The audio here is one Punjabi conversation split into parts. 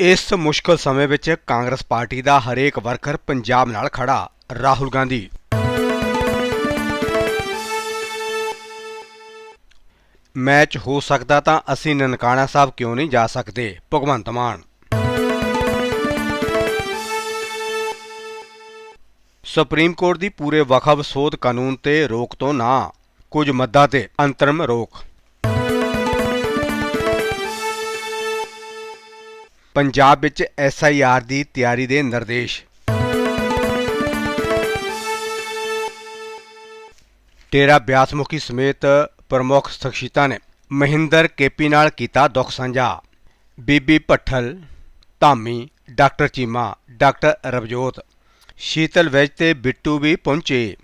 ਇਸ ਮੁਸ਼ਕਲ ਸਮੇਂ ਵਿੱਚ ਕਾਂਗਰਸ ਪਾਰਟੀ ਦਾ ਹਰੇਕ ਵਰਕਰ ਪੰਜਾਬ ਨਾਲ ਖੜਾ। ਰਾਹੁਲ ਗਾਂਧੀ। ਮੈਚ ਹੋ ਸਕਦਾ ਤਾਂ ਅਸੀਂ ਨਨਕਾਣਾ ਸਾਹਿਬ ਕਿਉਂ ਨਹੀਂ ਜਾ ਸਕਦੇ? ਭਗਵੰਤ ਮਾਨ। ਸੁਪਰੀਮ ਕੋਰਟ ਦੀ ਪੂਰੇ ਵਕਫ ਸੋਧ ਕਾਨੂੰਨ ਤੇ ਰੋਕ ਤੋਂ ਨਾ। ਕੁਝ ਮੱਦਾਂ ਤੇ ਅੰਤਰਮ ਰੋਕ। ਪੰਜਾਬ ਵਿੱਚ ਐਸਆਈਆਰ ਦੀ ਤਿਆਰੀ ਦੇ ਨਿਰਦੇਸ਼। ਡੇਰਾ ਬਿਆਸਮੁਖੀ ਸਮੇਤ ਪ੍ਰਮੁੱਖ ਸ਼ਖਸੀਅਤਾਂ ਨੇ ਮਹਿੰਦਰ ਕੇਪੀ ਨਾਲ ਕੀਤਾ ਦੁੱਖ ਸਾਂਝਾ। ਬੀਬੀ Bhattal, Dhami, doctor Cheema, doctor Ravjot, Sheetal veg ਤੇ ਬਿੱਟੂ ਵੀ ਪਹੁੰਚੇ।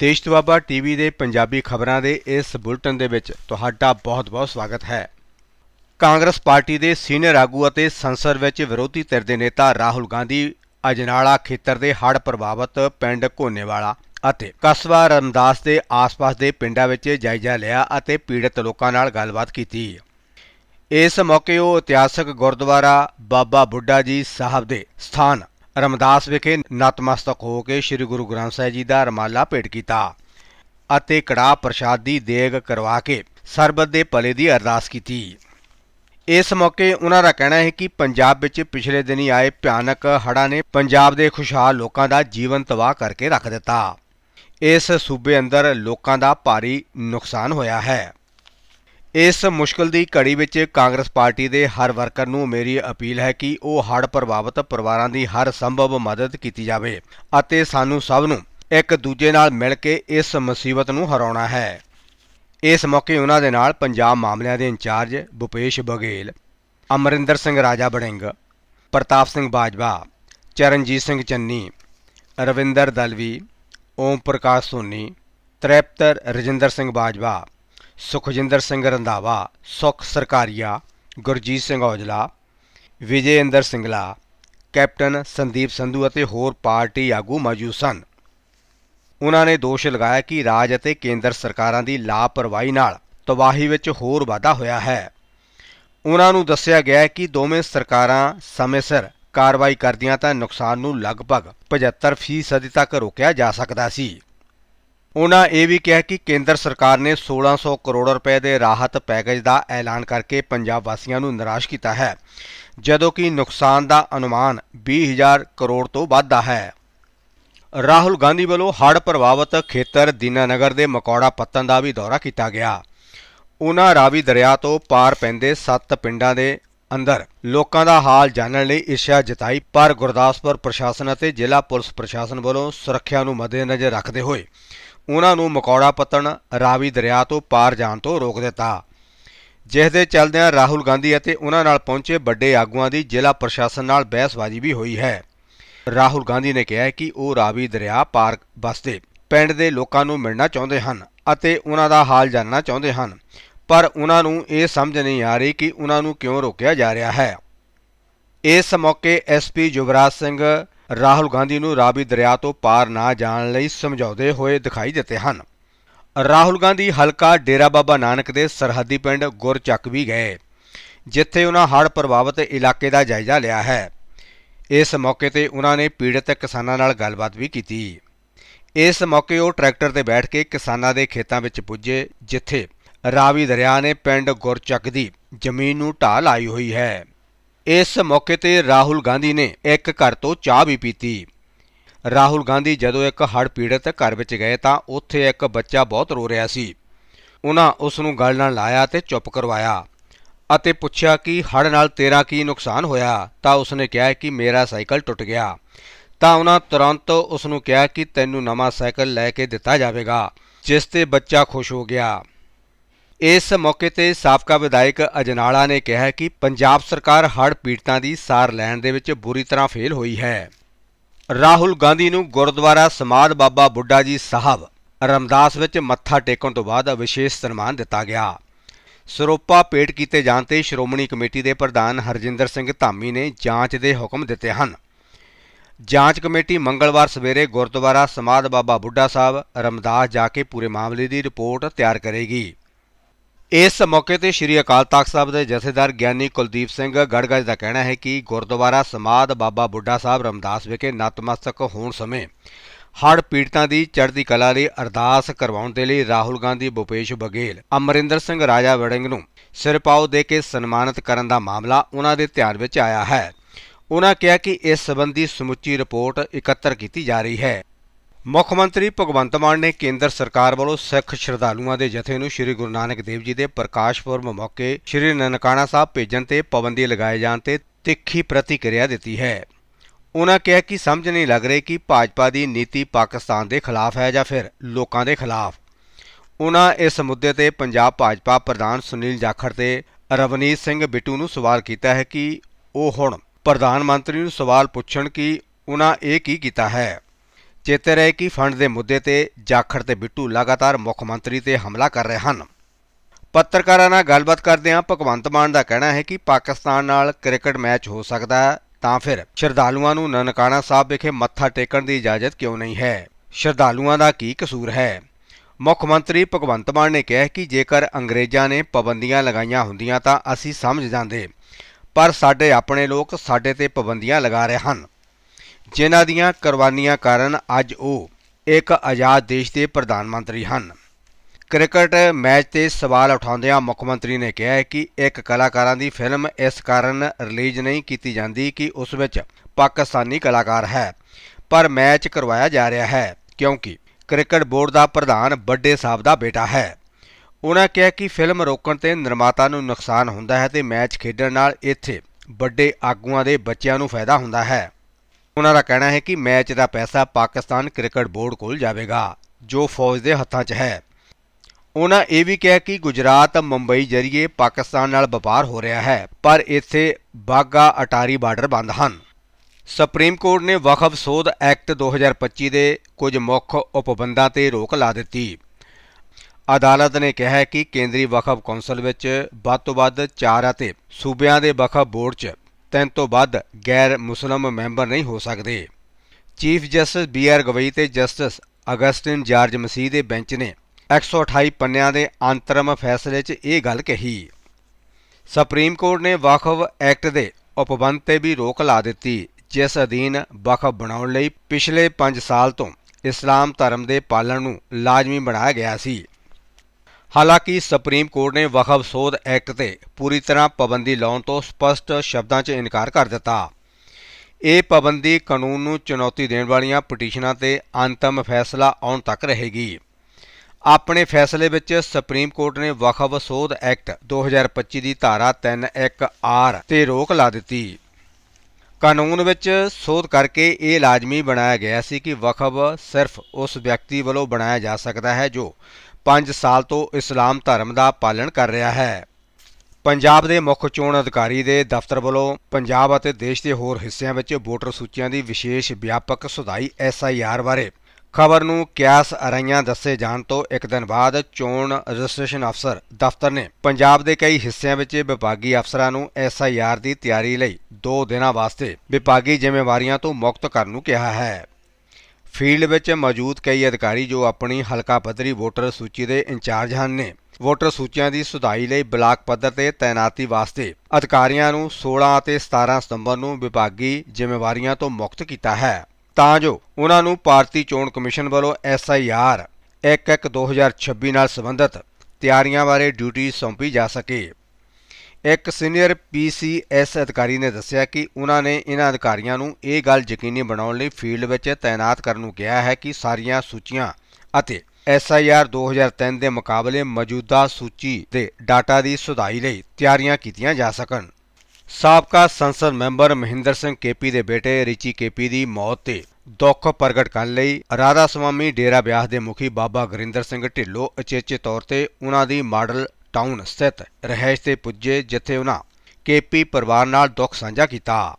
ਦੇਸ਼ ਦੁਆਬਾ ਟੀਵੀ ਦੇ ਪੰਜਾਬੀ ਖਬਰਾਂ ਦੇ ਇਸ ਬੁਲਟਨ ਦੇ ਵਿੱਚ ਤੁਹਾਡਾ ਬਹੁਤ-ਬਹੁਤ ਸਵਾਗਤ ਹੈ। ਕਾਂਗਰਸ ਪਾਰਟੀ ਦੇ ਸੀਨੀਅਰ ਆਗੂ ਅਤੇ ਸੰਸਦ ਵਿੱਚ ਵਿਰੋਧੀ ਧਿਰ ਦੇ ਨੇਤਾ ਰਾਹੁਲ ਗਾਂਧੀ, ਅਜਨਾਲਾ ਖੇਤਰ ਦੇ ਹੜ੍ਹ ਪ੍ਰਭਾਵਿਤ ਪਿੰਡ ਘੋਨੇਵਾਲਾ ਅਤੇ ਕਸਬਾ ਰਮਦਾਸ ਦੇ ਆਸ-ਪਾਸ ਦੇ ਪਿੰਡਾਂ ਵਿੱਚ ਜਾਇਜ਼ਾ ਲਿਆ ਅਤੇ ਪੀੜਤ ਲੋਕਾਂ ਨਾਲ ਗੱਲਬਾਤ ਕੀਤੀ। ਇਸ ਮੌਕੇ ਉਹ ਇਤਿਹਾਸਕ ਗੁਰਦੁਆਰਾ ਬਾਬਾ ਬੁੱਢਾ ਜੀ ਸਾਹਿਬ ਦੇ ਸਥਾਨ ਰਮਦਾਸ ਵਿਖੇ ਨਤਮਸਤਕ ਹੋ ਕੇ ਸ੍ਰੀ ਗੁਰੂ ਗ੍ਰੰਥ ਸਾਹਿਬ ਜੀ ਦਾ ਰਮਾਲਾ ਭੇਟ ਕੀਤਾ ਅਤੇ ਕੜਾਹ ਪ੍ਰਸ਼ਾਦ ਦੀ ਦੇਗ ਕਰਵਾ ਕੇ ਸਰਬਤ ਦੇ ਭਲੇ ਦੀ ਅਰਦਾਸ ਕੀਤੀ। ਇਸ ਮੌਕੇ ਉਹਨਾਂ ਦਾ ਕਹਿਣਾ ਹੈ ਕਿ ਪੰਜਾਬ ਵਿੱਚ ਪਿਛਲੇ ਦਿਨੀ ਆਏ ਭਿਆਨਕ ਹੜ੍ਹਾਂ ਨੇ ਪੰਜਾਬ ਦੇ ਖੁਸ਼ਹਾਲ ਲੋਕਾਂ ਦਾ ਜੀਵਨ ਤਬਾਹ ਕਰਕੇ ਰੱਖ ਦਿੱਤਾ। ਇਸ ਸੂਬੇ ਅੰਦਰ ਲੋਕਾਂ ਦਾ ਭਾਰੀ ਨੁਕਸਾਨ ਹੋਇਆ ਹੈ। ਇਸ ਮੁਸ਼ਕਲ ਦੀ ਘੜੀ ਵਿੱਚ ਕਾਂਗਰਸ ਪਾਰਟੀ ਦੇ ਹਰ ਵਰਕਰ ਨੂੰ ਮੇਰੀ ਅਪੀਲ ਹੈ ਕਿ ਉਹ ਹੜ੍ਹ ਪ੍ਰਭਾਵਿਤ ਪਰਿਵਾਰਾਂ ਦੀ ਹਰ ਸੰਭਵ ਮਦਦ ਕੀਤੀ ਜਾਵੇ ਅਤੇ ਸਾਨੂੰ ਸਭ ਨੂੰ ਇੱਕ ਦੂਜੇ ਨਾਲ ਮਿਲ ਕੇ ਇਸ ਮੁਸੀਬਤ ਨੂੰ ਹਰਾਉਣਾ ਹੈ। ਇਸ ਮੌਕੇ ਉਹਨਾਂ ਦੇ ਨਾਲ ਪੰਜਾਬ ਮਾਮਲਿਆਂ ਦੇ ਇੰਚਾਰਜ ਭੁਪੇਸ਼ ਬਘੇਲ, ਅਮਰਿੰਦਰ ਸਿੰਘ ਰਾਜਾ ਬੜਿੰਗ, ਪ੍ਰਤਾਪ ਸਿੰਘ ਬਾਜਵਾ, ਚਰਨਜੀਤ ਸਿੰਘ ਚੰਨੀ, ਰਵਿੰਦਰ ਦਲਵੀ, ਓਮ ਪ੍ਰਕਾਸ਼ ਸੋਨੀ ਤ੍ਰਿਪਤਰ ਰਜਿੰਦਰ ਸਿੰਘ ਬਾਜਵਾ ਸੁਖਜਿੰਦਰ ਸਿੰਘ ਰੰਧਾਵਾ, ਸੁਖ ਸਰਕਾਰੀਆ, ਗੁਰਜੀਤ ਸਿੰਘ ਔਜਲਾ ਵਿਜੇਂਦਰ ਸਿੰਗਲਾ, ਕੈਪਟਨ ਸੰਦੀਪ ਸੰਧੂ ਅਤੇ ਹੋਰ ਪਾਰਟੀ ਆਗੂ ਮੌਜੂਦ ਸਨ। ਉਹਨਾਂ ਨੇ ਦੋਸ਼ ਲਗਾਇਆ ਕਿ ਰਾਜ ਅਤੇ ਕੇਂਦਰ ਸਰਕਾਰਾਂ ਦੀ ਲਾਪਰਵਾਹੀ ਨਾਲ ਤਬਾਹੀ ਵਿੱਚ ਹੋਰ ਵਾਧਾ ਹੋਇਆ ਹੈ। ਉਹਨਾਂ ਨੂੰ ਦੱਸਿਆ ਗਿਆ ਕਿ ਦੋਵੇਂ ਸਰਕਾਰਾਂ ਸਮੇਂ ਸਿਰ ਕਾਰਵਾਈ ਕਰਦੀਆਂ ਤਾਂ ਨੁਕਸਾਨ ਨੂੰ ਲਗਭਗ 75% ਤੱਕ ਰੋਕਿਆ ਜਾ ਸਕਦਾ ਸੀ। ਉਹਨਾਂ ਇਹ ਵੀ ਕਿਹਾ ਕਿ ਕੇਂਦਰ ਸਰਕਾਰ ਨੇ 1600 ਕਰੋੜ ਰੁਪਏ ਦੇ ਰਾਹਤ ਪੈਕੇਜ ਦਾ ਐਲਾਨ ਕਰਕੇ ਪੰਜਾਬ ਵਾਸੀਆਂ ਨੂੰ ਨਿਰਾਸ਼ ਕੀਤਾ ਹੈ, ਜਦੋਂ ਕਿ ਨੁਕਸਾਨ ਦਾ ਅਨੁਮਾਨ 20000 ਕਰੋੜ ਤੋਂ ਵੱਧ ਦਾ ਹੈ। ਰਾਹੁਲ ਗਾਂਧੀ ਵੱਲੋਂ ਹੜ੍ਹ ਪ੍ਰਭਾਵਿਤ ਖੇਤਰ ਦੀਨਾਨਗਰ ਦੇ ਮਕੌੜਾ ਪੱਤਨ ਦਾ ਵੀ ਦੌਰਾ ਕੀਤਾ ਗਿਆ। ਉਹਨਾਂ ਰਾਵੀ ਦਰਿਆ ਤੋਂ ਪਾਰ ਪੈਂਦੇ 7 ਪਿੰਡਾਂ ਦੇ ਅੰਦਰ ਲੋਕਾਂ ਦਾ ਹਾਲ ਜਾਣਨ ਲਈ ਇੱਛਾ ਜਤਾਈ, ਪਰ ਗੁਰਦਾਸਪੁਰ ਪ੍ਰਸ਼ਾਸਨ ਅਤੇ ਜ਼ਿਲ੍ਹਾ ਪੁਲਿਸ ਪ੍ਰਸ਼ਾਸਨ ਵੱਲੋਂ ਸੁਰੱਖਿਆ ਨੂੰ ਮੱਦੇਨਜ਼ਰ ਰੱਖਦੇ ਹੋਏ ਉਹਨਾਂ ਨੂੰ ਮਕੌੜਾ ਪੱਤਣ, ਰਾਵੀ ਦਰਿਆ ਤੋਂ ਪਾਰ ਜਾਣ ਤੋਂ ਰੋਕ ਦਿੱਤਾ। ਜਿਸ ਦੇ ਚੱਲਦਿਆਂ ਰਾਹੁਲ ਗਾਂਧੀ ਅਤੇ ਉਹਨਾਂ ਨਾਲ ਪਹੁੰਚੇ ਵੱਡੇ ਆਗੂਆਂ ਦੀ ਜ਼ਿਲ੍ਹਾ ਪ੍ਰਸ਼ਾਸਨ ਨਾਲ ਬਹਿਸਬਾਜ਼ੀ ਵੀ ਹੋਈ ਹੈ। ਰਾਹੁਲ ਗਾਂਧੀ ਨੇ ਕਿਹਾ ਕਿ ਉਹ ਰਾਵੀ ਦਰਿਆ ਪਾਰ ਬਸਦੇ ਪਿੰਡ ਦੇ ਲੋਕਾਂ ਨੂੰ ਮਿਲਣਾ ਚਾਹੁੰਦੇ ਹਨ ਅਤੇ ਉਹਨਾਂ ਦਾ ਹਾਲ ਜਾਣਨਾ ਚਾਹੁੰਦੇ ਹਨ। ਪਰ ਉਹਨਾਂ ਨੂੰ ਇਹ ਸਮਝ ਨਹੀਂ ਆ ਰਹੀ ਕਿ ਉਹਨਾਂ ਨੂੰ ਕਿਉਂ ਰੋਕਿਆ ਜਾ ਰਿਹਾ ਹੈ। ਇਸ ਮੌਕੇ ਐਸਪੀ ਯੁਵਰਾਜ ਸਿੰਘ ਰਾਹੁਲ ਗਾਂਧੀ ਨੂੰ ਰਾਵੀ ਦਰਿਆ ਤੋਂ ਪਾਰ ਨਾ ਜਾਣ ਲਈ ਸਮਝਾਉਂਦੇ ਹੋਏ ਦਿਖਾਈ ਦਿੱਤੇ ਹਨ। ਰਾਹੁਲ ਗਾਂਧੀ ਹਲਕਾ ਡੇਰਾ ਬਾਬਾ ਨਾਨਕ ਦੇ ਸਰਹੱਦੀ ਪਿੰਡ ਗੁਰਚੱਕ ਵੀ ਗਏ, ਜਿੱਥੇ ਉਹਨਾਂ ਹੜ੍ਹ ਪ੍ਰਭਾਵਿਤ ਇਲਾਕੇ ਦਾ ਜਾਇਜ਼ਾ ਲਿਆ ਹੈ। ਇਸ ਮੌਕੇ ਤੇ ਉਹਨਾਂ ਨੇ ਪੀੜਤ ਕਿਸਾਨਾਂ ਨਾਲ ਗੱਲਬਾਤ ਵੀ ਕੀਤੀ। ਇਸ ਮੌਕੇ ਉਹ ਟਰੈਕਟਰ ਤੇ ਬੈਠ ਕੇ ਕਿਸਾਨਾਂ ਦੇ ਖੇਤਾਂ ਵਿੱਚ ਪੁੱਜੇ, ਜਿੱਥੇ ਰਾਵੀ ਦਰਿਆ ਨੇ ਪਿੰਡ ਗੁਰਚੱਕ ਦੀ ਜ਼ਮੀਨ ਨੂੰ ਢਾਹ ਲਾਈ ਹੋਈ ਹੈ। ਇਸ ਮੌਕੇ ਤੇ ਰਾਹੁਲ ਗਾਂਧੀ ਨੇ ਇੱਕ ਘਰ ਤੋਂ ਚਾਹ ਵੀ ਪੀਤੀ। ਰਾਹੁਲ ਗਾਂਧੀ ਜਦੋਂ ਇੱਕ ਹੜ੍ਹ ਪੀੜਤ ਘਰ ਵਿੱਚ ਗਏ ਤਾਂ ਉੱਥੇ ਇੱਕ ਬੱਚਾ ਬਹੁਤ ਰੋ ਰਿਹਾ ਸੀ। ਉਹਨਾਂ ਉਸ ਨੂੰ ਗਲ ਨਾਲ ਲਾਇਆ ਤੇ ਚੁੱਪ ਕਰਵਾਇਆ ਅਤੇ ਪੁੱਛਿਆ ਕਿ ਹੜ੍ਹ ਨਾਲ ਤੇਰਾ ਕੀ ਨੁਕਸਾਨ ਹੋਇਆ? ਤਾਂ ਉਸਨੇ ਕਿਹਾ ਕਿ ਮੇਰਾ ਸਾਈਕਲ ਟੁੱਟ ਗਿਆ। ਤਾਂ ਉਹਨਾਂ ਤੁਰੰਤ ਉਸ ਨੂੰ ਕਿਹਾ ਕਿ ਤੈਨੂੰ ਨਵਾਂ ਸਾਈਕਲ ਲੈ ਕੇ ਦਿੱਤਾ ਜਾਵੇਗਾ, ਜਿਸ ਤੇ ਬੱਚਾ ਖੁਸ਼ ਹੋ ਗਿਆ। ਇਸ ਮੌਕੇ ਤੇ ਸਾਬਕਾ ਵਿਧਾਇਕ ਅਜਨਾਲਾ ਨੇ ਕਿਹਾ ਕਿ ਪੰਜਾਬ ਸਰਕਾਰ ਹੜ੍ਹ ਪੀੜਤਾਂ ਦੀ ਸਾਰ ਲੈਣ ਦੇ ਵਿੱਚ ਬੁਰੀ ਤਰ੍ਹਾਂ ਫੇਲ ਹੋਈ ਹੈ। ਰਾਹੁਲ ਗਾਂਧੀ ਨੂੰ ਗੁਰਦੁਆਰਾ ਸਮਾਦ ਬਾਬਾ ਬੁੱਢਾ ਜੀ ਸਾਹਿਬ ਰਮਦਾਸ ਵਿੱਚ ਮੱਥਾ ਟੇਕਣ ਤੋਂ ਬਾਅਦ ਵਿਸ਼ੇਸ਼ ਸਨਮਾਨ ਦਿੱਤਾ ਗਿਆ। ਸਰੋਪਾ ਪੇਟ ਕੀਤੇ ਜਾਣ ਤੇ ਸ਼੍ਰੋਮਣੀ ਕਮੇਟੀ ਦੇ ਪ੍ਰਧਾਨ ਹਰਜਿੰਦਰ ਸਿੰਘ ਧਾਮੀ ਨੇ ਜਾਂਚ ਦੇ ਹੁਕਮ ਦਿੱਤੇ ਹਨ। ਜਾਂਚ ਕਮੇਟੀ ਮੰਗਲਵਾਰ ਸਵੇਰੇ ਗੁਰਦੁਆਰਾ ਸਮਾਧ ਬਾਬਾ ਬੁੱਢਾ ਸਾਹਿਬ ਰਮਦਾਸ ਜਾ ਕੇ ਪੂਰੇ ਮਾਮਲੇ ਦੀ ਰਿਪੋਰਟ ਤਿਆਰ ਕਰੇਗੀ। ਇਸ ਮੌਕੇ ਤੇ ਸ੍ਰੀ ਅਕਾਲ ਤਖਤ ਸਾਹਿਬ ਦੇ ਜਥੇਦਾਰ ਗਿਆਨੀ ਕੁਲਦੀਪ ਸਿੰਘ ਗੜਗੜ ਦਾ ਕਹਿਣਾ ਹੈ ਕਿ ਗੁਰਦੁਆਰਾ ਸਮਾਧ ਬਾਬਾ ਬੁੱਢਾ ਸਾਹਿਬ ਰਮਦਾਸ ਵਿਖੇ ਨਤਮਸਤਕ ਹੋਣ ਸਮੇਂ ਹੜ੍ਹ ਪੀੜਤਾਂ ਦੀ ਚੜ੍ਹਦੀ ਕਲਾ ਲਈ ਅਰਦਾਸ ਕਰਵਾਉਣ ਦੇ ਲਈ ਰਾਹੁਲ ਗਾਂਧੀ, ਭੁਪੇਸ਼ ਬਘੇਲ, ਅਮਰਿੰਦਰ ਸਿੰਘ ਰਾਜਾ ਵੜਿੰਗ ਨੂੰ ਸਿਰਪਾਓ ਦੇ ਕੇ ਸਨਮਾਨਿਤ ਕਰਨ ਦਾ ਮਾਮਲਾ ਉਹਨਾਂ ਦੇ ਧਿਆਨ ਵਿੱਚ ਆਇਆ ਹੈ। ਉਹਨਾਂ ਕਿਹਾ ਕਿ ਇਸ ਸੰਬੰਧੀ ਸਮੁੱਚੀ ਰਿਪੋਰਟ ਇਕੱਤਰ ਕੀਤੀ ਜਾ ਰਹੀ ਹੈ। ਮੁੱਖ ਮੰਤਰੀ ਭਗਵੰਤ ਮਾਨ ਨੇ ਕੇਂਦਰ ਸਰਕਾਰ ਵੱਲੋਂ ਸਿੱਖ ਸ਼ਰਧਾਲੂਆਂ ਦੇ ਜਥੇ ਨੂੰ ਸ੍ਰੀ ਗੁਰੂ ਨਾਨਕ ਦੇਵ ਜੀ ਦੇ ਪ੍ਰਕਾਸ਼ ਪੁਰਬ ਮੌਕੇ ਸ੍ਰੀ ਨਨਕਾਣਾ ਸਾਹਿਬ ਭੇਜਣ ਤੇ ਪਾਬੰਦੀ ਲਗਾਏ ਜਾਣ ਤੇ ਤਿੱਖੀ ਪ੍ਰਤੀਕਿਰਿਆ ਦਿੱਤੀ ਹੈ। ਉਹਨਾਂ ਕਿਹਾ ਕਿ ਸਮਝ ਨਹੀਂ ਲੱਗ ਰਹੀ ਕਿ ਭਾਜਪਾ ਦੀ ਨੀਤੀ ਪਾਕਿਸਤਾਨ ਦੇ ਖਿਲਾਫ ਹੈ ਜਾਂ ਫਿਰ ਲੋਕਾਂ ਦੇ ਖਿਲਾਫ। ਉਹਨਾਂ ਇਸ ਮੁੱਦੇ ਤੇ ਪੰਜਾਬ ਭਾਜਪਾ ਪ੍ਰਧਾਨ ਸੁਨੀਲ ਜਾਖੜ ਤੇ ਰਵਨੀਤ ਸਿੰਘ ਬਿੱਟੂ ਨੂੰ ਸਵਾਲ ਕੀਤਾ ਹੈ ਕਿ ਉਹ ਹੁਣ ਪ੍ਰਧਾਨ ਮੰਤਰੀ ਨੂੰ ਸਵਾਲ ਪੁੱਛਣ ਕਿ ਉਹਨਾਂ ਇਹ ਕੀ ਕੀਤਾ ਹੈ। ਚੇਤੇ ਰਹੇ ਕਿ ਫੰਡ ਦੇ ਮੁੱਦੇ ਤੇ ਜਾਖੜ ਤੇ ਬਿੱਟੂ ਲਗਾਤਾਰ ਮੁੱਖ ਮੰਤਰੀ ਤੇ ਹਮਲਾ ਕਰ ਰਹੇ ਹਨ। ਪੱਤਰਕਾਰਾਂ ਨਾਲ ਗੱਲਬਾਤ ਕਰਦਿਆਂ ਭਗਵੰਤ ਮਾਨ ਦਾ ਕਹਿਣਾ ਹੈ ਕਿ ਪਾਕਿਸਤਾਨ ਨਾਲ ਕ੍ਰਿਕਟ ਮੈਚ ਹੋ ਸਕਦਾ ਹੈ, ਤਾਂ ਫਿਰ ਸ਼ਰਧਾਲੂਆਂ ਨੂੰ ਨਨਕਾਣਾ ਸਾਹਿਬ ਵਿਖੇ ਮੱਥਾ ਟੇਕਣ ਦੀ ਇਜਾਜ਼ਤ ਕਿਉਂ ਨਹੀਂ ਹੈ? ਸ਼ਰਧਾਲੂਆਂ ਦਾ ਕੀ ਕਸੂਰ ਹੈ? ਮੁੱਖ ਮੰਤਰੀ ਭਗਵੰਤ ਮਾਨ ਨੇ ਕਿਹਾ ਕਿ ਜੇਕਰ ਅੰਗਰੇਜ਼ਾਂ ਨੇ ਪਾਬੰਦੀਆਂ ਲਗਾਈਆਂ ਹੁੰਦੀਆਂ ਤਾਂ ਅਸੀਂ ਸਮਝ ਜਾਂਦੇ। ਪਰ ਸਾਡੇ ਆਪਣੇ ਲੋਕ ਸਾਡੇ ਤੇ ਪਾਬੰਦੀਆਂ ਲਗਾ ਰਹੇ ਹਨ। ਜਿਨ੍ਹਾਂ ਦੀਆਂ ਕੁਰਬਾਨੀਆਂ ਕਾਰਨ ਅੱਜ ਉਹ ਇੱਕ ਆਜ਼ਾਦ ਦੇਸ਼ ਦੇ ਪ੍ਰਧਾਨ ਮੰਤਰੀ ਹਨ। ਕ੍ਰਿਕਟ ਮੈਚ ਤੇ ਸਵਾਲ ਉਠਾਉਂਦਿਆਂ ਮੁੱਖ ਮੰਤਰੀ ਨੇ ਕਿਹਾ ਕਿ ਇੱਕ ਕਲਾਕਾਰਾਂ ਦੀ ਫਿਲਮ ਇਸ ਕਾਰਨ ਰਿਲੀਜ਼ ਨਹੀਂ ਕੀਤੀ ਜਾਂਦੀ ਕਿ ਉਸ ਵਿੱਚ ਪਾਕਿਸਤਾਨੀ ਕਲਾਕਾਰ ਹੈ। ਪਰ ਮੈਚ ਕਰਵਾਇਆ ਜਾ ਰਿਹਾ ਹੈ ਕਿਉਂਕਿ ਕ੍ਰਿਕਟ ਬੋਰਡ ਦਾ ਪ੍ਰਧਾਨ ਵੱਡੇ ਸਾਹਿਬ ਦਾ ਬੇਟਾ ਹੈ। ਉਹਨਾਂ ਕਿਹਾ ਕਿ ਫਿਲਮ ਰੋਕਣ ਤੇ ਨਿਰਮਾਤਾ ਨੂੰ ਨੁਕਸਾਨ ਹੁੰਦਾ ਹੈ ਤੇ ਮੈਚ ਖੇਡਣ ਨਾਲ ਇੱਥੇ ਵੱਡੇ ਆਗੂਆਂ ਦੇ ਬੱਚਿਆਂ ਨੂੰ ਫਾਇਦਾ ਹੁੰਦਾ ਹੈ। ਉਹਨਾਂ ਦਾ ਕਹਿਣਾ ਹੈ ਕਿ ਮੈਚ ਦਾ ਪੈਸਾ ਪਾਕਿਸਤਾਨ ਕ੍ਰਿਕਟ ਬੋਰਡ ਕੋਲ ਜਾਵੇਗਾ, ਜੋ ਫੌਜ ਦੇ ਹੱਥਾਂ 'ਚ ਹੈ। ਉਹਨਾਂ ਇਹ ਵੀ ਕਿਹਾ ਕਿ ਗੁਜਰਾਤ, ਮੁੰਬਈ ਜਰੀਏ ਪਾਕਿਸਤਾਨ ਨਾਲ ਵਪਾਰ ਹੋ ਰਿਹਾ ਹੈ, ਪਰ ਇੱਥੇ ਬਾਗਾ ਅਟਾਰੀ ਬਾਰਡਰ ਬੰਦ ਹਨ। ਸੁਪਰੀਮ ਕੋਰਟ ਨੇ ਵਕਫ ਸੋਧ ਐਕਟ 2025 ਦੇ ਕੁਝ ਮੁੱਖ ਉਪਬੰਧਾਂ ਤੇ ਰੋਕ ਲਾ ਦਿੱਤੀ। ਅਦਾਲਤ ਨੇ ਕਿਹਾ ਹੈ ਕਿ ਕੇਂਦਰੀ ਵਕਫ ਕੌਂਸਲ ਵਿੱਚ ਵੱਧ ਤੋਂ ਵੱਧ 4 ਅਤੇ ਸੂਬਿਆਂ ਦੇ ਵਕਫ ਬੋਰਡ 'ਚ ਤਿੰਨ ਤੋਂ ਵੱਧ ਗੈਰ ਮੁਸਲਮ ਮੈਂਬਰ ਨਹੀਂ ਹੋ ਸਕਦੇ। Chief justice B R Gavai ਤੇ ਜਸਟਿਸ ਅਗਸਟਿਨ ਜਾਰਜ ਮਸੀਹ ਦੇ ਬੈਂਚ ਨੇ 128 ਪੰਨਿਆਂ ਦੇ ਅੰਤਰਮ ਫੈਸਲੇ 'ਚ ਇਹ ਗੱਲ ਕਹੀ। ਸੁਪਰੀਮ ਕੋਰਟ ਨੇ ਵਕਫ ਐਕਟ ਦੇ ਉਪਬੰਧ ਤੇ ਵੀ ਰੋਕ ਲਾ ਦਿੱਤੀ, ਜਿਸ ਅਧੀਨ ਵਕਫ ਬਣਾਉਣ ਲਈ ਪਿਛਲੇ 5 ਸਾਲ ਤੋਂ ਇਸਲਾਮ ਧਰਮ ਦੇ ਪਾਲਣ ਨੂੰ ਲਾਜ਼ਮੀ ਬਣਾਇਆ ਗਿਆ ਸੀ। ਹਾਲਾਂਕਿ ਸੁਪਰੀਮ ਕੋਰਟ ਨੇ ਵਕਫ ਸੋਧ ਐਕਟ ਤੇ ਪੂਰੀ ਤਰ੍ਹਾਂ ਪਾਬੰਦੀ ਲਾਉਣ ਤੋਂ ਸਪਸ਼ਟ ਸ਼ਬਦਾਂ 'ਚ ਇਨਕਾਰ ਕਰ ਦਿੱਤਾ। ਇਹ ਪਾਬੰਦੀ ਕਾਨੂੰਨ ਨੂੰ ਚੁਣੌਤੀ ਦੇਣ ਵਾਲੀਆਂ ਪਟੀਸ਼ਨਾਂ ਤੇ ਅੰਤਮ ਫੈਸਲਾ ਆਉਣ ਤੱਕ ਰਹੇਗੀ। ਆਪਣੇ ਫੈਸਲੇ ਵਿੱਚ ਸੁਪਰੀਮ ਕੋਰਟ ਨੇ ਵਕਫ ਸੋਧ ਐਕਟ 2025 ਦੀ ਧਾਰਾ 31 ਆਰ ਤੇ ਰੋਕ ਲਾ ਦਿੱਤੀ। ਕਾਨੂੰਨ ਵਿੱਚ ਸੋਧ ਕਰਕੇ ਇਹ ਲਾਜ਼ਮੀ ਬਣਾਇਆ ਗਿਆ ਸੀ ਕਿ ਵਕਫ ਸਿਰਫ ਉਸ ਵਿਅਕਤੀ ਵੱਲੋਂ ਬਣਾਇਆ ਜਾ ਸਕਦਾ ਹੈ ਜੋ 5 ਸਾਲ ਤੋਂ ਇਸਲਾਮ ਧਰਮ ਦਾ ਪਾਲਣ ਕਰ ਰਿਹਾ ਹੈ। ਪੰਜਾਬ ਦੇ ਮੁੱਖ ਚੋਣ ਅਧਿਕਾਰੀ ਦੇ ਦਫ਼ਤਰ ਵੱਲੋਂ ਪੰਜਾਬ ਅਤੇ ਦੇਸ਼ ਦੇ ਹੋਰ ਹਿੱਸਿਆਂ ਵਿੱਚ ਵੋਟਰ ਸੂਚੀਆਂ ਦੀ ਵਿਸ਼ੇਸ਼ ਵਿਆਪਕ ਸੁਧਾਈ ਐਸਆਈਆਰ ਬਾਰੇ ਖਬਰ ਨੂੰ ਕਿਆਸ ਅਰਾਈਆਂ ਦੱਸੇ ਜਾਣ ਤੋਂ ਇੱਕ ਦਿਨ ਬਾਅਦ ਚੋਣ ਰਜਿਸਟ੍ਰੇਸ਼ਨ ਅਫਸਰ ਦਫ਼ਤਰ ਨੇ ਪੰਜਾਬ ਦੇ ਕਈ ਹਿੱਸਿਆਂ ਵਿੱਚ ਵਿਭਾਗੀ ਅਫਸਰਾਂ ਨੂੰ ਐਸਆਈਆਰ ਦੀ ਤਿਆਰੀ ਲਈ 2 ਦਿਨਾਂ ਵਾਸਤੇ ਵਿਭਾਗੀ ਜ਼ਿੰਮੇਵਾਰੀਆਂ ਤੋਂ ਮੁਕਤ ਕਰਨ ਨੂੰ ਕਿਹਾ ਹੈ। ਫੀਲਡ ਵਿੱਚ ਮੌਜੂਦ ਕਈ ਅਧਿਕਾਰੀ ਜੋ ਆਪਣੀ ਹਲਕਾ ਪੱਧਰੀ ਵੋਟਰ ਸੂਚੀ ਦੇ ਇੰਚਾਰਜ ਹਨ ਨੇ। ਵੋਟਰ ਸੂਚੀਆਂ ਦੀ ਸੁਧਾਈ ਲਈ ਬਲਾਕ ਪੱਧਰ ਤੇ ਤਾਇਨਾਤੀ ਵਾਸਤੇ ਅਧਿਕਾਰੀਆਂ ਨੂੰ 16 ਅਤੇ 17 ਸਤੰਬਰ ਨੂੰ ਵਿਭਾਗੀ ਜ਼ਿੰਮੇਵਾਰੀਆਂ ਤੋਂ ਮੁਕਤ ਕੀਤਾ ਹੈ। ਤਾਂ ਜੋ ਉਹਨਾਂ ਨੂੰ ਭਾਰਤੀ ਚੋਣ ਕਮਿਸ਼ਨ ਵੱਲੋਂ ਐਸਆਈਆਰ 1-1-2026 ਨਾਲ ਸੰਬੰਧਿਤ ਤਿਆਰੀਆਂ ਬਾਰੇ ਡਿਊਟੀ ਸੌਂਪੀ ਜਾ ਸਕੇ। ਇੱਕ ਸੀਨੀਅਰ ਪੀਸੀਐਸ ਅਧਿਕਾਰੀ ਨੇ ਦੱਸਿਆ ਕਿ ਉਹਨਾਂ ਨੇ ਇਹਨਾਂ ਅਧਿਕਾਰੀਆਂ ਨੂੰ ਇਹ ਗੱਲ ਯਕੀਨੀ ਬਣਾਉਣ ਲਈ ਫੀਲਡ ਵਿੱਚ ਤਾਇਨਾਤ ਕਰਨ ਨੂੰ ਕਿਹਾ ਹੈ ਕਿ ਸਾਰੀਆਂ ਸੂਚੀਆਂ ਅਤੇ ਐਸਆਈਆਰ 2003 ਦੇ ਮੁਕਾਬਲੇ ਮੌਜੂਦਾ ਸੂਚੀ ਦੇ ਡਾਟਾ ਦੀ ਸੁਧਾਈ ਲਈ ਤਿਆਰੀਆਂ ਕੀਤੀਆਂ ਜਾ ਸਕਣ। ਸਾਬਕਾ ਸੰਸਦ ਮੈਂਬਰ ਮਹਿੰਦਰ ਸਿੰਘ ਕੇਪੀ ਦੇ ਬੇਟੇ ਰਿਚੀ ਕੇਪੀ ਦੀ ਮੌਤ ਤੇ ਦੁੱਖ ਪ੍ਰਗਟ ਕਰਨ ਲਈ ਰਾਧਾ ਸੁਆਮੀ ਡੇਰਾ ਬਿਆਸ ਦੇ ਮੁਖੀ ਬਾਬਾ ਗੁਰਿੰਦਰ ਸਿੰਘ ਢਿੱਲੋਂ ਅਚੇਚੇ ਤੌਰ ਤੇ ਉਹਨਾਂ ਦੀ ਮਾਡਲ ਟਾਊਨ ਸਥਿਤ ਰਹਿائش ਤੇ ਪੁੱਜੇ ਜਿੱਥੇ ਉਹਨਾਂ ਕੇਪੀ ਪਰਿਵਾਰ ਨਾਲ ਦੁੱਖ ਸਾਂਝਾ ਕੀਤਾ।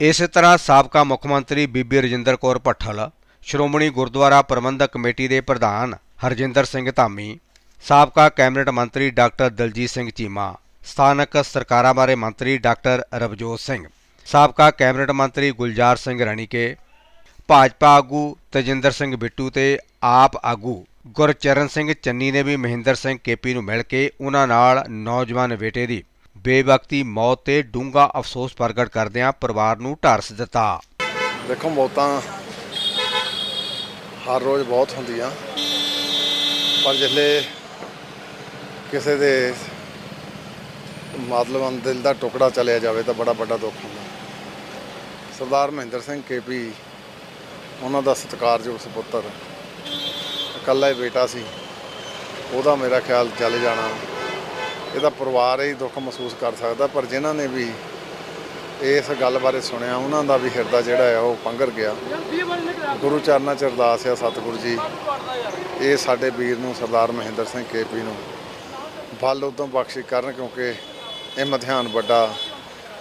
ਇਸੇ ਤਰ੍ਹਾਂ ਸਾਬਕਾ ਮੁੱਖ ਮੰਤਰੀ ਬੀਬੀ ਰਜਿੰਦਰ ਕੌਰ ਭੱਠਲ, ਸ਼੍ਰੋਮਣੀ ਗੁਰਦੁਆਰਾ ਪ੍ਰਬੰਧਕ ਕਮੇਟੀ ਦੇ ਪ੍ਰਧਾਨ ਹਰਜਿੰਦਰ ਸਿੰਘ ਧਾਮੀ, ਸਾਬਕਾ ਕੈਬਨਿਟ ਮੰਤਰੀ ਡਾਕਟਰ ਦਲਜੀਤ ਸਿੰਘ ਚੀਮਾ, ਸਥਾਨਕ ਸਰਕਾਰਾਂ ਬਾਰੇ ਮੰਤਰੀ ਡਾਕਟਰ ਰਵਜੋਤ ਸਿੰਘ, ਸਾਬਕਾ ਕੈਬਨਿਟ ਮੰਤਰੀ ਗੁਲਜ਼ਾਰ ਸਿੰਘ ਰਣੀਕੇ, ਭਾਜਪਾ ਆਗੂ ਤਜਿੰਦਰ ਸਿੰਘ ਬਿੱਟੂ ਤੇ ਆਪ ਆਗੂ ਗੁਰਚਰਨ ਸਿੰਘ ਚੰਨੀ ਨੇ ਵੀ ਮਹਿੰਦਰ ਸਿੰਘ ਕੇਪੀ ਨੂੰ ਮਿਲ ਕੇ ਉਹਨਾਂ ਨਾਲ ਨੌਜਵਾਨ ਬੇਟੇ ਦੀ ਬੇਵਕਤੀ ਮੌਤ ਤੇ ਡੂੰਘਾ ਅਫਸੋਸ ਪ੍ਰਗਟ ਕਰਦਿਆਂ ਪਰਿਵਾਰ ਨੂੰ ਢਾਰਸ ਦਿੱਤਾ। ਦੇਖੋ, ਮੌਤਾਂ ਹਰ ਰੋਜ਼ ਬਹੁਤ ਹੁੰਦੀਆਂ। ਪਰ ਜਿਸਲੇ ਕਿਸੇ ਦੇ ਮਤਲਬ ਦਿਲ ਦਾ ਟੁਕੜਾ ਚਲਿਆ ਜਾਵੇ ਤਾਂ ਬੜਾ ਵੱਡਾ ਦੁੱਖ ਹੁੰਦਾ। ਸਰਦਾਰ ਮਹਿੰਦਰ ਸਿੰਘ ਕੇਪੀ, ਉਹਨਾਂ ਦਾ ਸਤਿਕਾਰਯੋਗ ਸੁਪੁੱਤਰ ਇਕੱਲਾ ਹੀ ਬੇਟਾ ਸੀ, ਉਹਦਾ ਮੇਰਾ ਖਿਆਲ ਚਲੇ ਜਾਣਾ। ਇਹਦਾ ਪਰਿਵਾਰ ਹੀ ਦੁੱਖ ਮਹਿਸੂਸ ਕਰ ਸਕਦਾ, ਪਰ ਜਿਨ੍ਹਾਂ ਨੇ ਵੀ ਇਸ ਗੱਲ ਬਾਰੇ ਸੁਣਿਆ, ਉਹਨਾਂ ਦਾ ਵੀ ਹਿਰਦਾ ਜਿਹੜਾ ਆ ਉਹ ਪੰਗਰ ਗਿਆ। ਗੁਰੂ ਚਰਨਾਂ ਚ ਅਰਦਾਸ ਆ ਸਤਿਗੁਰੂ ਜੀ। ਇਹ ਸਾਡੇ ਵੀਰ ਨੂੰ, ਸਰਦਾਰ ਮਹਿੰਦਰ ਸਿੰਘ ਕੇਪੀ ਨੂੰ ਬਲ ਉਦੋਂ ਬਖਸ਼ਿਸ਼ ਕਰਨ, ਕਿਉਂਕਿ ਇਹ ਮਧਿਆਨ ਵੱਡਾ